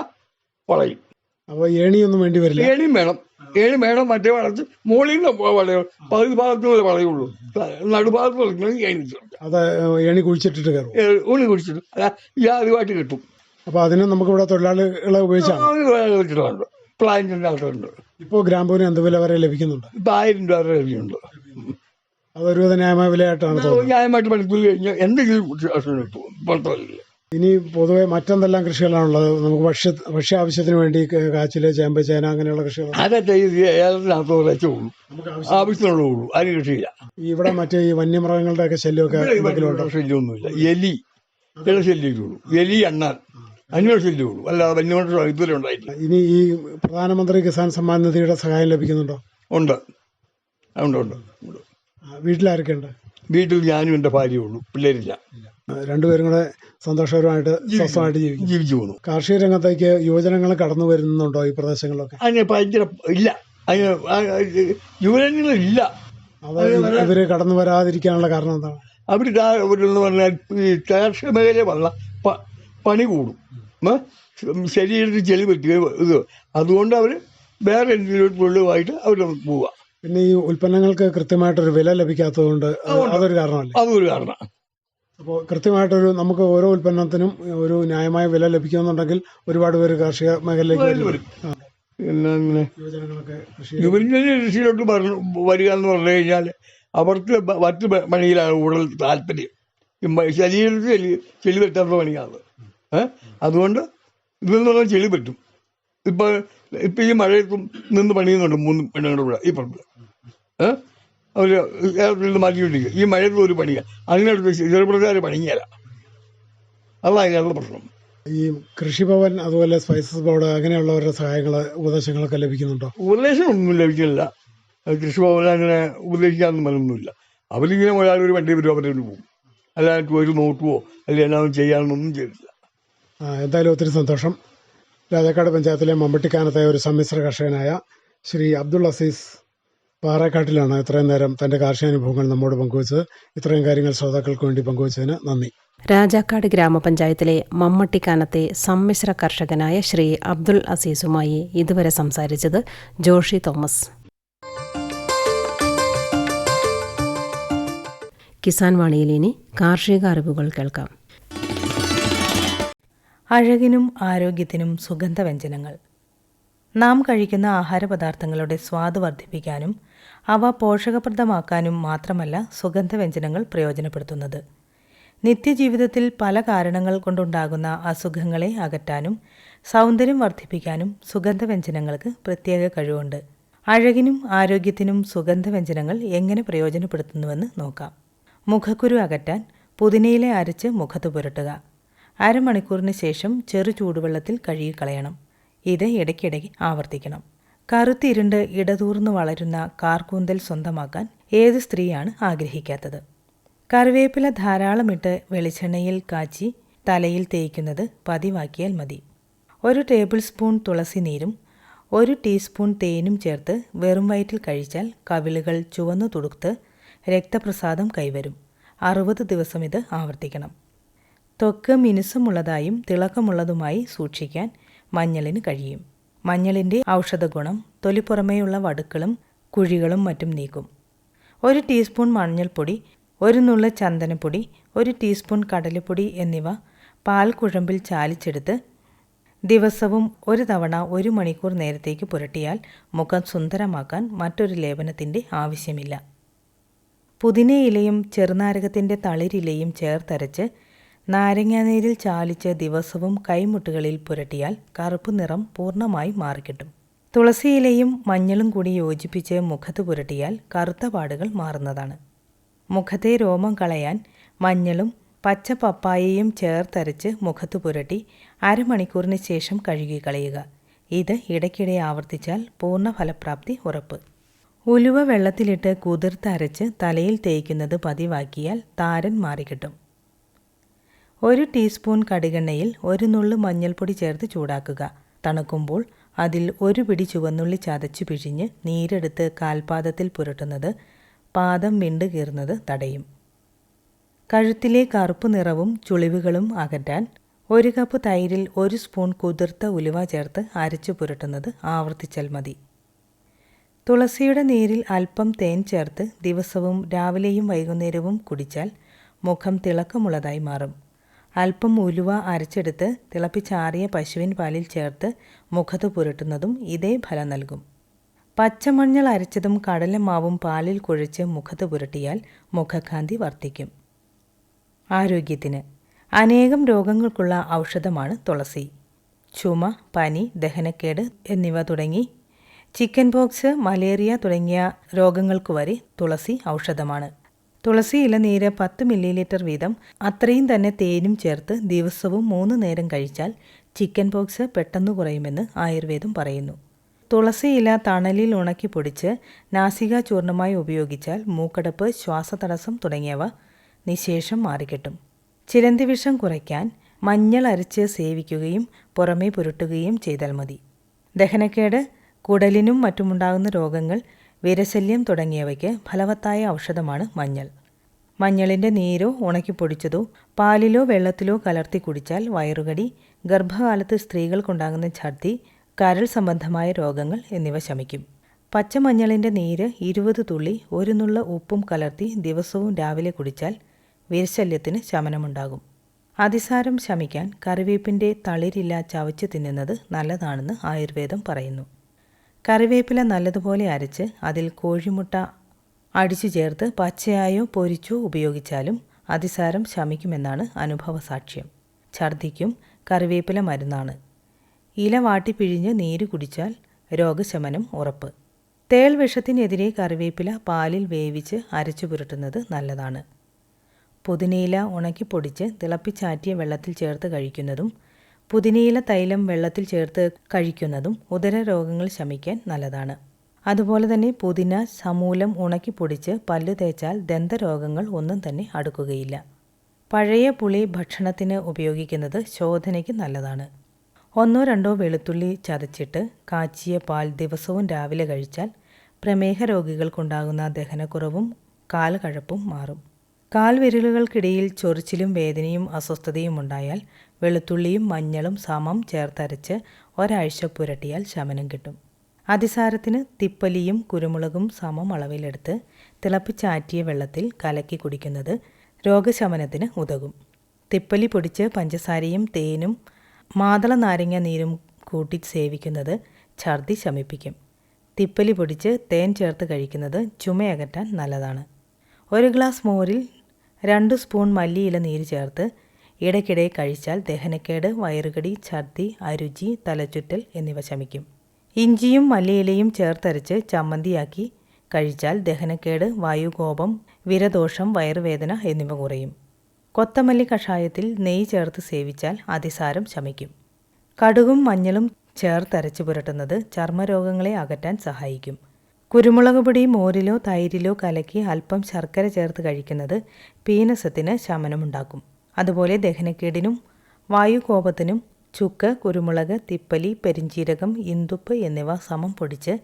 വളയും. അപ്പോൾ ഏണിയൊന്നും വേണ്ടി വരില്ല? ഏണിയും വേണം. ഏണി വേണം മറ്റേ വളച്ച് മുകളിൽ നിന്ന് വളയും പകുതി ഭാഗത്ത് നിന്ന് വളയുള്ളൂ. നടുഭാഗത്ത് ഏണി അത് ഏണി കുഴിച്ചിട്ടിട്ട് കയറും. ഉള്ളി കുഴിച്ചിട്ട്. ജാതിയുമായിട്ട് കിട്ടും. അപ്പോൾ അതിന് നമുക്കിവിടെ തൊഴിലാളികളെ ഉപയോഗിച്ചാണ്? കിട്ടുന്നുണ്ട് പ്ലാന്റിന്റെ ഇപ്പോൾ ഗ്രാമ്പൂരിന് എന്ത് വില വരെ ലഭിക്കുന്നുണ്ട്? ഇപ്പം ആയിരം രൂപ വരെ ലഭ്യമുണ്ട് അതൊരു ന്യായമായ വിലയായിട്ടാണ് ന്യായമായിട്ട് കഴിഞ്ഞാൽ എന്തെങ്കിലും പുറത്തല്ല ഇനി പൊതുവെ മറ്റെന്തെല്ലാം കൃഷികളാണുള്ളത്? നമുക്ക് ഭക്ഷ്യ ഭക്ഷ്യ ആവശ്യത്തിന് വേണ്ടി കാച്ചിൽ ചേമ്പ് ചേന അങ്ങനെയുള്ള കൃഷികൾ അതൊക്കെ ആവശ്യത്തിനുള്ള അതിന് കൃഷിയില്ല. ഇവിടെ മറ്റേ ഈ വന്യമൃഗങ്ങളുടെ ഒക്കെ ശല്യമൊക്കെ ശല്യമൊന്നുമില്ല. എലി. ചില എലി അല്ലാതെ വന്യമൃഗ ഇതുവരെ ഉണ്ടായിട്ടില്ല. ഇനി ഈ പ്രധാനമന്ത്രി കിസാൻ സമ്മാൻ നിധിയുടെ സഹായം ലഭിക്കുന്നുണ്ടോ? ഉണ്ട് ഉണ്ട് ഉണ്ട്. വീട്ടിലാരൊക്കെ ഉണ്ട് വീട്ടിൽ ഞാനും എന്റെ ഭാര്യയേ ഉള്ളൂ. പിള്ളേരില്ല. രണ്ടുപേരും കൂടെ സന്തോഷകരമായിട്ട് സ്വസ്ഥമായിട്ട് ജീവിക്കും ജീവിച്ചു പോകുന്നു. കാർഷിക രംഗത്തേക്ക് യുവജനങ്ങൾ കടന്നു വരുന്നുണ്ടോ ഈ പ്രദേശങ്ങളിലൊക്കെ? അതിന് ഭയങ്കര ഇല്ല. അതിന് യുവജനങ്ങളില്ല അത് ഇവർ കടന്നു വരാതിരിക്കാനുള്ള കാരണം എന്താണ്? അവർ എന്ന് പറഞ്ഞാൽ ഈ കാർഷിക മേഖല വന്ന പണി കൂടും. ശരീരത്തിൽ ചെളി പറ്റുക ഇത്. അതുകൊണ്ട് അവർ വേറെ എന്തെങ്കിലും തൊഴിലുമായിട്ട് അവർ പോവുക. പിന്നെ ഈ ഉൽപ്പന്നങ്ങൾക്ക് കൃത്യമായിട്ടൊരു വില ലഭിക്കാത്തതുകൊണ്ട് കൊണ്ട് അതൊരു കാരണമല്ലേ? അതൊരു കാരണം. അപ്പോൾ കൃത്യമായിട്ടൊരു നമുക്ക് ഓരോ ഉൽപ്പന്നത്തിനും ഒരു ന്യായമായ വില ലഭിക്കുന്നുണ്ടെങ്കിൽ ഒരുപാട് പേര് കാർഷിക മേഖലയിലേക്ക് വരും. വരും. പിന്നെ ഇങ്ങനെ യുവജനങ്ങളൊക്കെ കൃഷി യുവജന കൃഷിയിലോട്ട് വരിക എന്ന് പറഞ്ഞു കഴിഞ്ഞാൽ അവർക്ക് മറ്റു പണിയിലാണ് കൂടുതൽ താല്പര്യം. ശരീരത്തിൽ ചെളി ചെളി പറ്റാത്ത പണിയാണ്. അതുകൊണ്ട് ഇതിൽ നിന്നുള്ള ചെളി പറ്റും. ഇപ്പൊ ഇപ്പൊ ഈ മഴയത്തും നിന്ന് പണിയുന്നുണ്ട് മൂന്ന് പെണ്ണുങ്ങളുടെ കൂടെ ഈ പറമ്പിൽ കേരളത്തിൽ മാറ്റി മാറ്റിക്കൊണ്ടിരിക്കുക ഈ മഴയുള്ള ഒരു പണിയാ അതിനടുത്ത് ചെറുപ്പക്കാർ പണിയല്ല അതാണ് അതിനുള്ള പ്രശ്നം. ഈ കൃഷിഭവൻ അതുപോലെ സ്പൈസസ് ബോർഡ് അങ്ങനെയുള്ളവരുടെ സഹായങ്ങൾ ഉപദേശങ്ങളൊക്കെ ലഭിക്കുന്നുണ്ടോ? ഉപദേശം ഒന്നും ലഭിക്കില്ല കൃഷിഭവൻ അങ്ങനെ ഉപദേശിക്കാനൊന്നും മനൊന്നുമില്ല അവരിങ്ങനെ ഒരാൾ ഒരു വണ്ടി വരും അവരെ പോകും. അല്ലാതെ ഒരു നോക്കുവോ? അല്ലെങ്കിൽ എല്ലാവരും ചെയ്യാനൊന്നും ചെയ്തില്ല ആ, എന്തായാലും ഒത്തിരി സന്തോഷം. രാജാക്കാട് പഞ്ചായത്തിലെ മമ്പട്ടിക്കാനത്തെ ഒരു സമ്മിശ്ര കർഷകനായ ശ്രീ അബ്ദുൾ അസീസ് പാറക്കാട്ടിലാണ് ഇത്രയും നേരം തന്റെ കാർഷികാനുഭവങ്ങൾ നമ്മോട് പങ്കുവച്ചത്. ഇത്രയും കാര്യങ്ങൾ ശ്രോതാക്കൾക്ക് വേണ്ടി പങ്കുവച്ചതിന് നന്ദി. രാജാക്കാട് ഗ്രാമപഞ്ചായത്തിലെ മമ്മട്ടിക്കാനത്തെ സമ്മിശ്ര കർഷകനായ ശ്രീ അബ്ദുൾ അസീസുമായി ഇതുവരെ സംസാരിച്ചത് ജോഷി തോമസ്. കിസാൻ വാണിയിൽ ഇനി കാർഷിക അറിവുകൾ കേൾക്കാം. അഴകിനും ആരോഗ്യത്തിനും സുഗന്ധവ്യഞ്ജനങ്ങൾ. നാം കഴിക്കുന്ന ആഹാരപദാർത്ഥങ്ങളുടെ സ്വാദ് വർദ്ധിപ്പിക്കാനും അവ പോഷകപ്രദമാക്കാനും മാത്രമല്ല സുഗന്ധവ്യഞ്ജനങ്ങൾ പ്രയോജനപ്പെടുത്തുന്നത്. നിത്യജീവിതത്തിൽ പല കാരണങ്ങൾ കൊണ്ടുണ്ടാകുന്ന അസുഖങ്ങളെ അകറ്റാനും സൗന്ദര്യം വർദ്ധിപ്പിക്കാനും സുഗന്ധവ്യഞ്ജനങ്ങൾക്ക് പ്രത്യേക കഴിവുണ്ട്. അഴകിനും ആരോഗ്യത്തിനും സുഗന്ധവ്യഞ്ജനങ്ങൾ എങ്ങനെ പ്രയോജനപ്പെടുത്തുന്നുവെന്ന് നോക്കാം. മുഖക്കുരു അകറ്റാൻ പുതിനയിലെ അരച്ച് മുഖത്ത് പുരട്ടുക. അരമണിക്കൂറിന് ശേഷം ചെറു ചൂടുവെള്ളത്തിൽ കഴുകിക്കളയണം. ഇത് ഇടയ്ക്കിടയ്ക്ക് ആവർത്തിക്കണം. കറുത്തിരുണ്ട് ഇടതൂർന്നു വളരുന്ന കാർക്കൂന്തൽ സ്വന്തമാക്കാൻ ഏത് സ്ത്രീയാണ് ആഗ്രഹിക്കാത്തത്? കറിവേപ്പില ധാരാളമിട്ട് വെളിച്ചെണ്ണയിൽ കാച്ചി തലയിൽ തേയ്ക്കുന്നത് പതിവാക്കിയാൽ മതി. ഒരു ടേബിൾ സ്പൂൺ തുളസി നീരും ഒരു ടീസ്പൂൺ തേനും ചേർത്ത് വെറും വയറ്റിൽ കഴിച്ചാൽ കവിളുകൾ ചുവന്നു തുടുത്ത് രക്തപ്രസാദം കൈവരും. അറുപത് ദിവസം ഇത് ആവർത്തിക്കണം. ത്വക്ക് മിനുസമുള്ളതായും തിളക്കമുള്ളതുമായി സൂക്ഷിക്കാൻ മഞ്ഞളിന് കഴിയും. മഞ്ഞളിന്റെ ഔഷധഗുണം തൊലിപ്പുറമേയുള്ള വടുക്കളും കുഴികളും മറ്റും നീക്കും. ഒരു ടീസ്പൂൺ മഞ്ഞൾപ്പൊടി ഒരു നുള്ള ചന്ദനപ്പൊടി ഒരു ടീസ്പൂൺ കടലപ്പൊടി എന്നിവ പാൽ കുഴമ്പിൽ ചാലിച്ചെടുത്ത് ദിവസവും ഒരു തവണ ഒരു മണിക്കൂർ നേരത്തേക്ക് പുരട്ടിയാൽ മുഖം സുന്ദരമാക്കാൻ മറ്റൊരു ലേപനത്തിന്റെ ആവശ്യമില്ല. പുതിനയിലയും ചെറുനാരകത്തിന്റെ തളിരിലയും ചേർത്തരച്ച് നാരങ്ങാനീരിൽ ചാലിച്ച് ദിവസവും കൈമുട്ടുകളിൽ പുരട്ടിയാൽ കറുപ്പ് നിറം പൂർണമായി മാറിക്കിട്ടും. തുളസിയിലയും മഞ്ഞളും കൂടി യോജിപ്പിച്ച് മുഖത്ത് പുരട്ടിയാൽ കറുത്ത പാടുകൾ മാറുന്നതാണ്. മുഖത്തെ രോമം കളയാൻ മഞ്ഞളും പച്ച പപ്പായയും ചേർത്തരച്ച് മുഖത്ത് പുരട്ടി അരമണിക്കൂറിന് ശേഷം കഴുകി കളയുക. ഇത് ഇടയ്ക്കിടെ ആവർത്തിച്ചാൽ പൂർണ ഫലപ്രാപ്തി ഉറപ്പ്. ഉലുവ വെള്ളത്തിലിട്ട് കുതിർത്തരച്ച് തലയിൽ തേയ്ക്കുന്നത് പതിവാക്കിയാൽ താരൻ മാറിക്കിട്ടും. ഒരു ടീസ്പൂൺ കടുകെണ്ണയിൽ ഒരു നുള്ളു മഞ്ഞൾപ്പൊടി ചേർത്ത് ചൂടാക്കുക. തണുക്കുമ്പോൾ അതിൽ ഒരു പിടി ചുവന്നുള്ളി ചതച്ചു പിഴിഞ്ഞ് നീരെടുത്ത് കാൽപാദത്തിൽ പുരട്ടുന്നത് പാദം വിണ്ട് കീറുന്നത് തടയും. കഴുത്തിലെ കറുപ്പ് നിറവും ചുളിവുകളും അകറ്റാൻ ഒരു കപ്പ് തൈരിൽ ഒരു സ്പൂൺ കുതിർത്ത ഉലുവ ചേർത്ത് അരച്ചു പുരട്ടുന്നത് ആവർത്തിച്ചാൽ മതി. തുളസിയുടെ നീരിൽ അല്പം തേൻ ചേർത്ത് ദിവസവും രാവിലെയും വൈകുന്നേരവും കുടിച്ചാൽ മുഖം തിളക്കമുള്ളതായി മാറും. അല്പം ഉലുവ അരച്ചെടുത്ത് തിളപ്പിച്ചാറിയ പശുവിൻ പാലിൽ ചേർത്ത് മുഖത്ത് പുരട്ടുന്നതും ഇതേ ഫലം നൽകും. പച്ചമഞ്ഞൾ അരച്ചതും കടലമാവും പാലിൽ കുഴച്ച് മുഖത്ത് പുരട്ടിയാൽ മുഖകാന്തി വർദ്ധിക്കും. ആരോഗ്യത്തിന് അനേകം രോഗങ്ങൾക്കുള്ള ഔഷധമാണ് തുളസി. ചുമ പനി ദഹനക്കേട് എന്നിവ തുടങ്ങി ചിക്കൻ പോക്സ് മലേറിയ തുടങ്ങിയ രോഗങ്ങൾക്ക് വരെ തുളസി ഔഷധമാണ്. തുളസി ഇലനീര് പത്ത് മില്ലി ലിറ്റർ വീതം അത്രയും തന്നെ തേനും ചേർത്ത് ദിവസവും മൂന്ന് നേരം കഴിച്ചാൽ ചിക്കൻ പോക്സ് പെട്ടെന്ന് കുറയുമെന്ന് ആയുർവേദം പറയുന്നു. തുളസി ഇല തണലിൽ ഉണക്കി പൊടിച്ച് നാസിക ചൂർണമായി ഉപയോഗിച്ചാൽ മൂക്കടപ്പ് ശ്വാസതടസ്സം തുടങ്ങിയവ നിശേഷം മാറിക്കിട്ടും. ചിലന്തി വിഷം കുറയ്ക്കാൻ മഞ്ഞൾ അരച്ച് സേവിക്കുകയും പുറമേ പുരട്ടുകയും ചെയ്താൽ മതി. ദഹനക്കേട് കുടലിനും മറ്റുമുണ്ടാകുന്ന രോഗങ്ങൾ വിരശല്യം തുടങ്ങിയവയ്ക്ക് ഫലവത്തായ ഔഷധമാണ് മഞ്ഞൾ. മഞ്ഞളിന്റെ നീരോ ഉണക്കിപ്പൊടിച്ചതോ പാലിലോ വെള്ളത്തിലോ കലർത്തി കുടിച്ചാൽ വയറുകടി ഗർഭകാലത്ത് സ്ത്രീകൾക്കുണ്ടാകുന്ന ഛർദി കരൾ സംബന്ധമായ രോഗങ്ങൾ എന്നിവ ശമിക്കും. പച്ചമഞ്ഞളിന്റെ നീര് ഇരുപത് തുള്ളി ഒരു നുള്ള ഉപ്പും കലർത്തി ദിവസവും രാവിലെ കുടിച്ചാൽ വിരശല്യത്തിന് ശമനമുണ്ടാകും. അതിസാരം ശമിക്കാൻ കറിവേപ്പിന്റെ തളിരില്ല ചവച്ച് തിന്നുന്നത് നല്ലതാണെന്ന് ആയുർവേദം പറയുന്നു. കറിവേപ്പില നല്ലതുപോലെ അരച്ച് അതിൽ കോഴിമുട്ട അടിച്ചു ചേർത്ത് പച്ചയായോ പൊരിച്ചോ ഉപയോഗിച്ചാലും അതിസാരം ശമിക്കുമെന്നാണ് അനുഭവ സാക്ഷ്യം. ഛർദിക്കും കറിവേപ്പില മരുന്നാണ്. ഇല വാട്ടി പിഴിഞ്ഞ് നീര് കുടിച്ചാൽ രോഗശമനം ഉറപ്പ്. തേൾ വിഷത്തിനെതിരെ കറിവേപ്പില പാലിൽ വേവിച്ച് അരച്ചു പുരട്ടുന്നത് നല്ലതാണ്. പുതിനയില ഉണക്കിപ്പൊടിച്ച് തിളപ്പിച്ചാറ്റിയ വെള്ളത്തിൽ ചേർത്ത് കഴിക്കുന്നതും പുതിനയില തൈലം വെള്ളത്തിൽ ചേർത്ത് കഴിക്കുന്നതും ഉദര രോഗങ്ങൾ ശമിക്കാൻ നല്ലതാണ്. അതുപോലെ തന്നെ പുതിന സമൂലം ഉണക്കി പൊടിച്ച് പല്ലു തേച്ചാൽ ദന്തരോഗങ്ങൾ ഒന്നും തന്നെ അടുക്കുകയില്ല. പഴയ പുളി ഭക്ഷണത്തിന് ഉപയോഗിക്കുന്നത് ശോധനയ്ക്ക് നല്ലതാണ്. ഒന്നോ രണ്ടോ വെളുത്തുള്ളി ചതച്ചിട്ട് കാച്ചിയ പാൽ ദിവസവും രാവിലെ കഴിച്ചാൽ പ്രമേഹ രോഗികൾക്കുണ്ടാകുന്ന ദഹനക്കുറവും കാലുകഴപ്പും മാറും. കാൽവിരലുകൾക്കിടയിൽ ചൊറിച്ചിലും വേദനയും അസ്വസ്ഥതയും ഉണ്ടായാൽ വെളുത്തുള്ളിയും മഞ്ഞളും സമം ചേർത്തരച്ച് ഒരാഴ്ച പുരട്ടിയാൽ ശമനം കിട്ടും. അതിസാരത്തിന് തിപ്പലിയും കുരുമുളകും സമം അളവിലെടുത്ത് തിളപ്പിച്ചാറ്റിയ വെള്ളത്തിൽ കലക്കി കുടിക്കുന്നത് രോഗശമനത്തിന് ഉതകും. തിപ്പലി പൊടിച്ച് പഞ്ചസാരയും തേനും മാതള നാരങ്ങ നീരും കൂട്ടി സേവിക്കുന്നത് ഛർദി ശമിപ്പിക്കും. തിപ്പലി പൊടിച്ച് തേൻ ചേർത്ത് കഴിക്കുന്നത് ചുമയകറ്റാൻ നല്ലതാണ്. ഒരു ഗ്ലാസ് മോരിൽ രണ്ട് സ്പൂൺ മല്ലിയില നീര് ചേർത്ത് ഇടയ്ക്കിടെ കഴിച്ചാൽ ദഹനക്കേട് വയറുകടി ഛർദി അരുചി തലചുറ്റൽ എന്നിവ ശമിക്കും. ഇഞ്ചിയും മല്ലിയിലയും ചേർത്തരച്ച് ചമ്മന്തിയാക്കി കഴിച്ചാൽ ദഹനക്കേട് വായുകോപം വിരദോഷം വയറുവേദന എന്നിവ കുറയും. കൊത്തമല്ലി കഷായത്തിൽ നെയ്യ് ചേർത്ത് സേവിച്ചാൽ അതിസാരം ശമിക്കും. കടുകും മഞ്ഞളും ചേർത്തരച്ച് പുരട്ടുന്നത് ചർമ്മരോഗങ്ങളെ അകറ്റാൻ സഹായിക്കും. കുരുമുളക് പൊടി മോരിലോ തൈരിലോ കലക്കി അല്പം ശർക്കര ചേർത്ത് കഴിക്കുന്നത് പീനസത്തിന് ശമനമുണ്ടാക്കും. അതുപോലെ ദഹനക്കേടിനും വായുകോപത്തിനും ചുക്ക് കുരുമുളക് തിപ്പലി പെരിഞ്ചീരകം ഇന്തുപ്പ് എന്നിവ സമം പൊടിച്ച്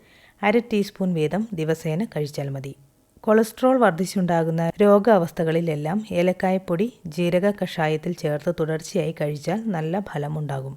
അര ടീസ്പൂൺ വീതം ദിവസേന കഴിച്ചാൽ മതി. കൊളസ്ട്രോൾ വർദ്ധിച്ചുണ്ടാകുന്ന രോഗാവസ്ഥകളിലെല്ലാം ഏലക്കായപ്പൊടി ജീരക കഷായത്തിൽ ചേർത്ത് തുടർച്ചയായി കഴിച്ചാൽ നല്ല ഫലമുണ്ടാകും.